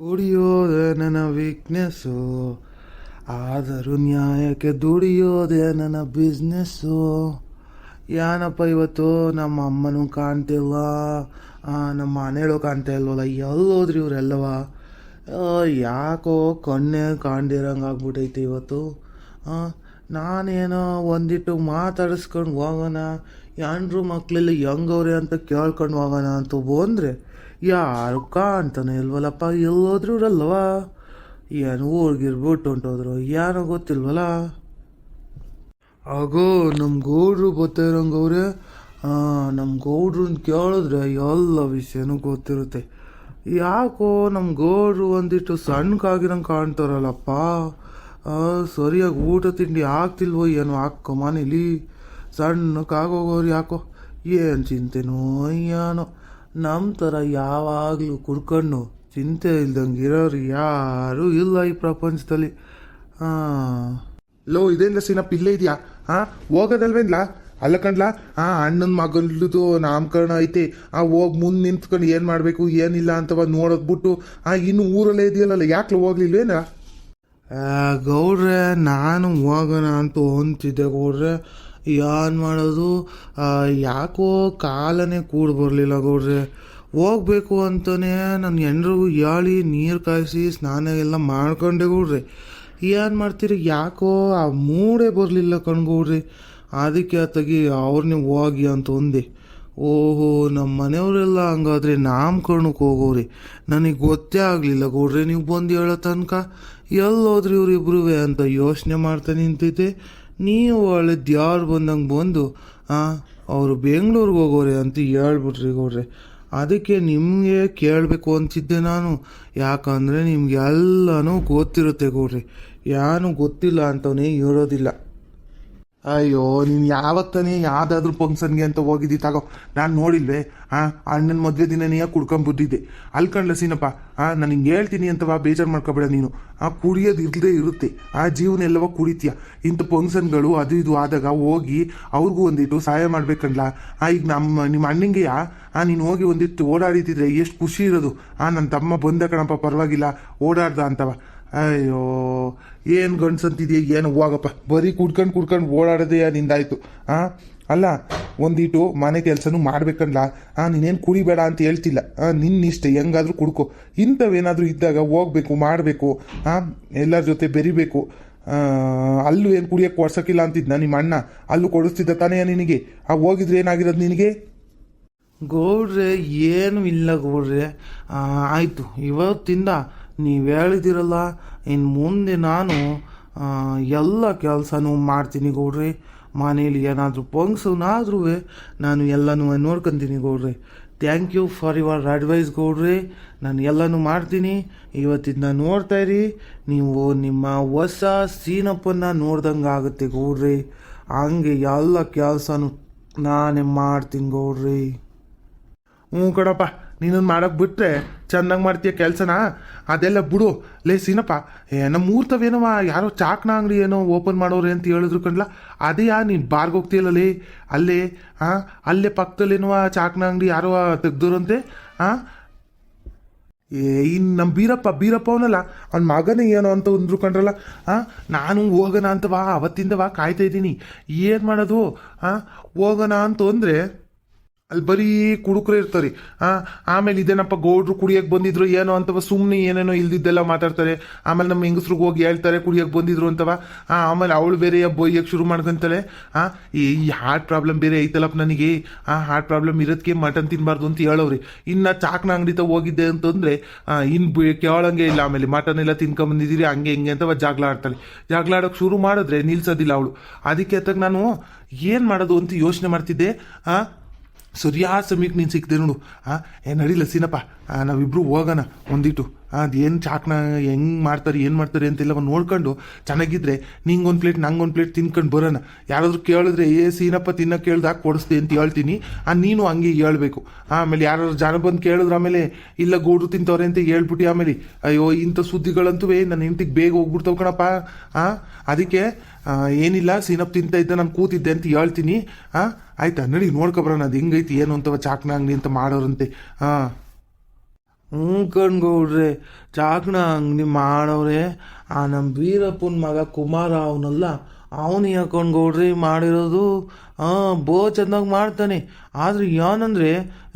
ದುಡಿಯೋದೆ ನನ್ನ ವೀಕ್ನೆಸ್ಸು ಆದರೂ ನ್ಯಾಯಕ್ಕೆ ದುಡಿಯೋದೆ ನನ್ನ ಬಿಸ್ನೆಸ್ಸು ಏನಪ್ಪ ಇವತ್ತು ನಮ್ಮ ಅಮ್ಮನೂ ಕಾಣ್ತಿಲ್ಲ. ನಮ್ಮ ಮನೆಯಳು ಕಾಣ್ತಾ ಇಲ್ವಲ್ಲ? ಎಲ್ಲೋದ್ರಿ ಇವರೆಲ್ಲವ? ಯಾಕೋ ಕಣ್ಣೇ ಕಾಣ್ದಿರಂಗೆ ಆಗ್ಬಿಟ್ಟೈತಿ ಇವತ್ತು ನಾನೇನೋ ಒಂದಿಟ್ಟು ಮಾತಾಡಿಸ್ಕೊಂಡು ಹೋಗೋಣ ಎಂಡ್ರು ಮಕ್ಳೆಲ್ಲ ಹೆಂಗವ್ರೆ ಅಂತ ಕೇಳ್ಕೊಂಡು ಹೋಗೋಣ ಅಂತ ಬಂದರೆ ಯಾರು ಕಾಣ್ತಾನೆ ಇಲ್ವಲ್ಲಪ್ಪ? ಎಲ್ಲೋದ್ರೂ ಇರಲ್ವ? ಏನು ಊರ್ಗಿರ್ಬಿಟ್ಟು ಹೊಂಟೋದ್ರು. ಏನೋ ಗೊತ್ತಿಲ್ವಲ್ಲ? ಆಗೋ ನಮ್ಮ ಗೌಡ್ರು ಗೊತ್ತೇ ಇರೋಂಗವ್ರೆ ನಮ್ಮ ಗೌಡ್ರನ್ನ ಕೇಳಿದ್ರೆ ಎಲ್ಲ ವಿಷಯನೂ ಗೊತ್ತಿರುತ್ತೆ. ಯಾಕೋ ನಮ್ಮ ಗೌಡ್ರು ಒಂದಿಷ್ಟು ಸಣ್ಣಕ್ಕಾಗಿರಂಗೆ ಕಾಣ್ತಾರಲ್ಲಪ್ಪ? ಸರಿಯಾಗಿ ಊಟ ತಿಂಡಿ ಆಗ್ತಿಲ್ವೋ ಏನೋ ಹಾಕೋ ಮನೇಲಿ? ಸಣ್ಣಕ್ಕಾಗೋಗೋರು ಯಾಕೋ? ಏನು ಚಿಂತೆನೋ, ಏನೋ? ನಮ್ಮ ಥರ ಯಾವಾಗಲೂ ಕುಡ್ಕೊಂಡು ಚಿಂತೆ ಇಲ್ದಂಗೆ ಇರೋರು ಯಾರೂ ಇಲ್ಲ ಈ ಪ್ರಪಂಚದಲ್ಲಿ. ಲೋ ಇದೇನ್ಲ ಸೀನಪ್ಪ ಇಲ್ಲೇ ಇದೆಯಾ? ಹಾ ಹೋಗೋದಲ್ವೇನ್ಲ? ಅಲ್ಲ ಕಣ್ಲಾ? ಆ ಅಣ್ಣನ ಮಗಲ್ದು ನಾಮಕರಣ ಐತೆ. ಆ ಹೋಗಿ ಮುಂದೆ ನಿಂತ್ಕೊಂಡು ಏನು ಮಾಡಬೇಕು ಏನಿಲ್ಲ ಅಂತವ ನೋಡೋದ್ಬಿಟ್ಟು ಆ ಇನ್ನು ಊರಲ್ಲೇ ಇದೆಯಲ್ಲ ಯಾಕೆ ಹೋಗ್ಲಿಲ್ವೇನ ಆ, ಗೌಡ್ರೆ ನಾನು ಹೋಗೋಣ ಅಂತ ಹೊಂತಿದ್ದೆ ಗೌಡ್ರೆ. ಏನು ಮಾಡೋದು? ಯಾಕೋ ಕಾಲನೇ ಕೂಡ ಬರಲಿಲ್ಲ ಗೌಡ್ರೆ. ಹೋಗ್ಬೇಕು ಅಂತಾನೆ ನನ್ನ ಎಲ್ರಿಗೂ ಹೇಳಿ ನೀರು ಕಾಯಿಸಿ ಸ್ನಾನ ಎಲ್ಲ ಮಾಡ್ಕೊಂಡೆ ಗೌಡ್ರೆ. ಏನು ಮಾಡ್ತೀರಿ? ಯಾಕೋ ಆ ಮೂಡೇ ಬರಲಿಲ್ಲ ಕಣ್ಗೌಡ್ರಿ ಅದಕ್ಕೆ ಆತಗಿ ಅವ್ರನ್ನೇ ಹೋಗಿ ಅಂತ ಒಂದೆ. ಓಹೋ ನಮ್ಮ ಮನೆಯವರೆಲ್ಲ ಹಂಗಾದ್ರೆ ನಾಮಕರಣಕ್ಕೆ ಹೋಗೋರಿ ನನಗೆ ಗೊತ್ತೇ ಆಗಲಿಲ್ಲ ಗೌಡ್ರಿ, ನೀವು ಬಂದು ಹೇಳೋ ತನಕ. ಎಲ್ಲೋದ್ರಿ ಇವ್ರಿಬ್ರು ಅಂತ ಯೋಚನೆ ಮಾಡ್ತಾ ನಿಂತಿದ್ದೆ. ನೀವು ಒಳ್ಳೆ ಯಾರು ಬಂದಂಗೆ ಬಂದು ಅವರು ಬೆಂಗಳೂರಿಗೆ ಹೋಗೋರೆ ಅಂತ ಹೇಳ್ಬಿಟ್ರಿ ಗೌಡ್ರೆ. ಅದಕ್ಕೆ ನಿಮಗೆ ಕೇಳಬೇಕು ಅಂತಿದ್ದೆ ನಾನು. ಯಾಕಂದರೆ ನಿಮ್ಗೆ ಎಲ್ಲನೂ ಗೊತ್ತಿರುತ್ತೆ ಗೌಡ್ರಿ. ಯಾನು ಗೊತ್ತಿಲ್ಲ ಅಂತವನೇ ಹೇಳೋದಿಲ್ಲ. ಅಯ್ಯೋ, ನೀನು ಯಾವತ್ತಾನೆ ಯಾವ್ದಾದ್ರು ಫಂಕ್ಷನ್ಗೆ ಅಂತ ಹೋಗಿದ್ದಿ, ತಗೋ. ನಾನು ನೋಡಿಲ್ವೇ? ಆ, ಅಣ್ಣನ ಮದುವೆ ದಿನ ನೀ ಕುಡ್ಕೊಂಡ್ ಬಿದ್ದಿದ್ದೆ. ಅಲ್ಲಿ ಕಣ್ಲ ಸೀನಪ್ಪ ಆ, ನಾನು ಹಿಂಗೆ ಹೇಳ್ತೀನಿ ಅಂತವಾ ಬೇಜಾರು ಮಾಡ್ಕೊಬೇಡ ನೀನು. ಆ, ಕುಡಿಯೋದು ಇಲ್ದೇ ಇರುತ್ತೆ. ಆ ಜೀವನ ಎಲ್ಲವ ಕುಡಿತೀಯ. ಇಂಥ ಫಂಕ್ಷನ್ಗಳು ಅದು ಇದು ಆದಾಗ ಹೋಗಿ ಅವ್ರಿಗೂ ಒಂದಿಟ್ಟು ಸಹಾಯ ಮಾಡ್ಬೇಕಂಡ್ಲ ಆ, ಈಗ ನಮ್ಮ ನಿಮ್ಮ ಅಣ್ಣಂಗೆ ಆ, ನೀನು ಹೋಗಿ ಒಂದಿಟ್ಟು ಓಡಾಡಿತಿದ್ರೆ ಎಷ್ಟು ಖುಷಿ ಇರೋದು. ಆ ನನ್ನ ತಮ್ಮ ಬಂದ ಕಣಪ್ಪ, ಪರವಾಗಿಲ್ಲ. ಓಡಾಡ್ದ ಅಂತವ. ಅಯ್ಯೋ, ಏನು ಗಂಡ್ಸಂತಿದೆಯಾ, ಏನು ಹೋಗಪ್ಪ ಬರೀ ಕುಡ್ಕೊಂಡು ಕುಡ್ಕೊಂಡು ಓಡಾಡೋದೇ ನಿಂದಾಯ್ತು ಹಾಂ ಅಲ್ಲ ಒಂದಿಟ್ಟು ಮನೆ ಕೆಲಸನೂ ಮಾಡ್ಬೇಕಂದ್ಲ, ಆ, ನೀನೇನು ಕುಡಿಬೇಡ ಅಂತ ಹೇಳ್ತಿಲ್ಲ, ಆ ನಿನ್ನ ಇಷ್ಟ ಹೆಂಗಾದ್ರೂ ಕುಡ್ಕೊ. ಇಂಥವೇನಾದ್ರೂ ಇದ್ದಾಗ ಹೋಗ್ಬೇಕು, ಮಾಡಬೇಕು ಹಾಂ ಎಲ್ಲರ ಜೊತೆ ಬೆರಿಬೇಕು ಅಲ್ಲೂ ಏನು ಕುಡಿಯೋಕೆ ಕೊಡ್ಸಕ್ಕಿಲ್ಲ ಅಂತಿದ್ನ ನಿಮ್ಮ ಅಣ್ಣ? ಅಲ್ಲೂ ಕೊಡಿಸ್ತಿದ್ದ ತಾನೇ ನಿನಗೆ? ಆ, ಹೋಗಿದ್ರೆ ಏನಾಗಿರೋದು ನಿನಗೆ? ಗೌಡ್ರೆ, ಏನು ಇಲ್ಲ ಗೌಡ್ರೆ. ಆಯ್ತು, ಇವತ್ತಿಂದ ನೀವು ಹೇಳಿದಿರಲ್ಲ ಇನ್ನು ಮುಂದೆ ನಾನು ಎಲ್ಲ ಕೆಲಸನೂ ಮಾಡ್ತೀನಿ ಗೌಡ್ರಿ. ಮನೇಲಿ ಏನಾದರೂ ಫಂಕ್ಷನ್ ಆದ್ರೂ ನಾನು ಎಲ್ಲನೂ ನೋಡ್ಕೊತೀನಿ ಗೌಡ್ರಿ. Thank you for your advice ಗೌಡ್ರಿ. ನಾನು ಎಲ್ಲನೂ ಮಾಡ್ತೀನಿ. ಇವತ್ತಿಂದ ನೋಡ್ತಾ ಇರಿ. ನೀವು ನಿಮ್ಮ ಹೊಸ ಸೀನಪ್ಪನ್ನು ನೋಡ್ದಂಗೆ ಆಗುತ್ತೆ ಗೌಡ್ರಿ. ಹಂಗೆ ಎಲ್ಲ ಕೆಲಸನೂ ನಾನೇ ಮಾಡ್ತೀನಿ ಗೌಡ್ರಿ. ಹ್ಞೂ ಕಣಪ್ಪ. ನೀನೊಂದು ಮಾಡೋಕೆ ಬಿಟ್ಟರೆ ಚೆನ್ನಾಗಿ ಮಾಡ್ತೀಯ ಕೆಲಸನ? ಅದೆಲ್ಲ ಬಿಡು. ಲೇ, ಸೀನಪ್ಪ, ಏ ನಮ್ಮ ಊರ್ತವೇನವ ಯಾರೋ ಚಾಕ್ನ ಅಂಗಡಿ ಏನೋ ಓಪನ್ ಮಾಡೋರು ಅಂತ ಹೇಳಿದ್ರು ಕಣ್ಲ? ಅದೇ ಯಾ ನೀನು ಬಾರ್ಗೆ ಹೋಗ್ತೀಯಲ್ಲೇ ಅಲ್ಲೇ ಹಾಂ ಅಲ್ಲೇ ಪಕ್ಕದಲ್ಲೇನವ ಚಾಕ್ನ ಅಂಗಡಿ ಯಾರೋ ತೆಗ್ದೋರಂತೆ? ಹಾಂ ಏ ಇನ್ನು ನಮ್ಮ ಬೀರಪ್ಪ ಬೀರಪ್ಪ ಅವನಲ್ಲ, ಅವ್ನ ಮಗನೇ ಏನೋ ಅಂತ ಅಂದ್ರು ಕಂಡ್ರಲ್ಲ? ಹಾಂ ನಾನು ಹೋಗೋಣ ಅಂತ ಬಾ ಅವತ್ತಿಂದ ಅವತ್ತಿಂದವಾ ಕಾಯ್ತಾ ಇದ್ದೀನಿ. ಏನು ಮಾಡೋದು? ಹಾಂ ಹೋಗೋಣ ಅಂತ ಅಂದ್ರೆ ಅಲ್ಲಿ ಬರೀ ಕುಡುಕ್ರೆ ಇರ್ತಾರೆ ಆ, ಆಮೇಲೆ ಇದೇನಪ್ಪ ಗೌಡ್ರು ಕುಡಿಯಕ್ಕೆ ಬಂದಿದ್ರು ಏನೋ ಅಂತವ ಸುಮ್ಮನೆ ಏನೇನೋ ಇಲ್ದಿದ್ದೆಲ್ಲ ಮಾತಾಡ್ತಾರೆ. ಆಮೇಲೆ ನಮ್ಮ ಹೆಂಗಸ್ರಿಗೆ ಹೋಗಿ ಹೇಳ್ತಾರೆ ಕುಡಿಯಕ್ಕೆ ಬಂದಿದ್ರು ಅಂತವ. ಆ, ಆಮೇಲೆ ಅವಳು ಬೇರೆ ಬೊಯ್ಯಕ್ಕೆ ಶುರು ಮಾಡ್ಕೊಂತಾಳೆ. ಆ, ಈ ಹಾರ್ಟ್ ಪ್ರಾಬ್ಲಮ್ ಬೇರೆ ಐತಲ್ಲಪ್ಪ ನನಗೆ. ಆ ಹಾರ್ಟ್ ಪ್ರಾಬ್ಲಮ್ ಇರೋದಕ್ಕೆ ಮಟನ್ ತಿನ್ನಬಾರ್ದು ಅಂತ ಹೇಳೋವ್ರಿ. ಇನ್ನು ಚಾಕ್ನ ಅಂಗಡಿ ಹೋಗಿದ್ದೆ ಅಂತಂದ್ರೆ ಇನ್ನು ಕೇಳಂಗೆ ಇಲ್ಲ. ಆಮೇಲೆ ಮಟನ್ ಎಲ್ಲ ತಿನ್ಕೊಂಬಂದಿದ್ದೀರಿ ಹಂಗೆ, ಹಿಂಗೆ ಅಂತವ ಜಗಳ ಆಡ್ತಾಳೆ. ಜಗಳ ಆಡೋಕೆ ಶುರು ಮಾಡಿದ್ರೆ ನಿಲ್ಸೋದಿಲ್ಲ ಅವಳು. ಅದಕ್ಕೆ ಅತ್ತಾಗ ನಾನು ಏನು ಮಾಡೋದು ಅಂತ ಯೋಚನೆ ಮಾಡ್ತಿದ್ದೆ. ಆ ಸರಿಯಾದ ಸಮಯಕ್ಕೆ ನೀನು ಸಿಕ್ಕದೆ ನೋಡು. ಹಾಂ ಏ ನಡೀಲ ಸೀನಪ್ಪ. ನಾವಿಬ್ಬರು ಹೋಗೋಣ. ಒಂದಿಟ್ಟು. ಅದೇನು ಚಾಕ್ನ ಹೆಂಗೆ ಮಾಡ್ತಾರೆ, ಏನು ಮಾಡ್ತಾರೆ ಅಂತೆಲ್ಲ ನೋಡ್ಕೊಂಡು ಚೆನ್ನಾಗಿದ್ರೆ ನಿಂಗೊಂದು ಪ್ಲೇಟ್, ನಂಗೊಂದು ಪ್ಲೇಟ್ ತಿನ್ಕೊಂಡು ಬರೋಣ. ಯಾರಾದರೂ ಕೇಳಿದ್ರೆ, ಏ, ಸೀನಪ್ಪ ತಿನ್ನಕ್ಕೆ ಕೇಳ್ದಾಗ ಕೊಡಿಸ್ದೆ ಅಂತ ಹೇಳ್ತೀನಿ. ಆ, ನೀನು ಹಂಗೆ ಹೇಳಬೇಕು. ಆಮೇಲೆ ಯಾರಾದ್ರು ಜನ ಬಂದು ಕೇಳಿದ್ರೆ ಆಮೇಲೆ, ಇಲ್ಲ ಗೋಡ್ರು ತಿಂತವ್ರೆ ಅಂತ ಹೇಳ್ಬಿಟ್ಟು ಆಮೇಲೆ, ಅಯ್ಯೋ, ಇಂಥ ಸುದ್ದಿಗಳಂತೂ ನನ್ನ ಹೆಂಡ್ತಿಗೆ ಬೇಗ ಹೋಗ್ಬಿಡ್ತಾವ ಕಣಪ್ಪ. ಆ, ಅದಕ್ಕೆ ಏನಿಲ್ಲ, ಸೀನಪ್ಪ ತಿಂತ ಇದ್ದ, ನಾನು ಕೂತಿದ್ದೆ ಅಂತ ಹೇಳ್ತೀನಿ. ಆ, ಆಯ್ತಾ? ನಡಿ ನೋಡ್ಕೊಬರೋಣ ಅದು ಹೆಂಗೈತಿ, ಏನು ಅಂತವ ಚಾಕ್ನ ಅಂಗಡಿ ಅಂತ ಮಾಡೋರಂತೆ. ಹಾಂ ಹ್ಞೂ ಕಣ್ಗೌಡ್ರೆ ಚಾಕಣ ಅಂಗಡಿ ಮಾಡವ್ರೆ ಆ ನಮ್ಮ ವೀರಪ್ಪನ ಮಗ ಕುಮಾರ ಅವನಲ್ಲ, ಅವನು ಯಾಕೊಂಡ್ಗೌಡ್ರಿ ಮಾಡಿರೋದು? ಹಾಂ, ಬೋ ಚೆನ್ನಾಗಿ ಮಾಡ್ತಾನೆ. ಆದರೆ ಏನಂದ್ರೆ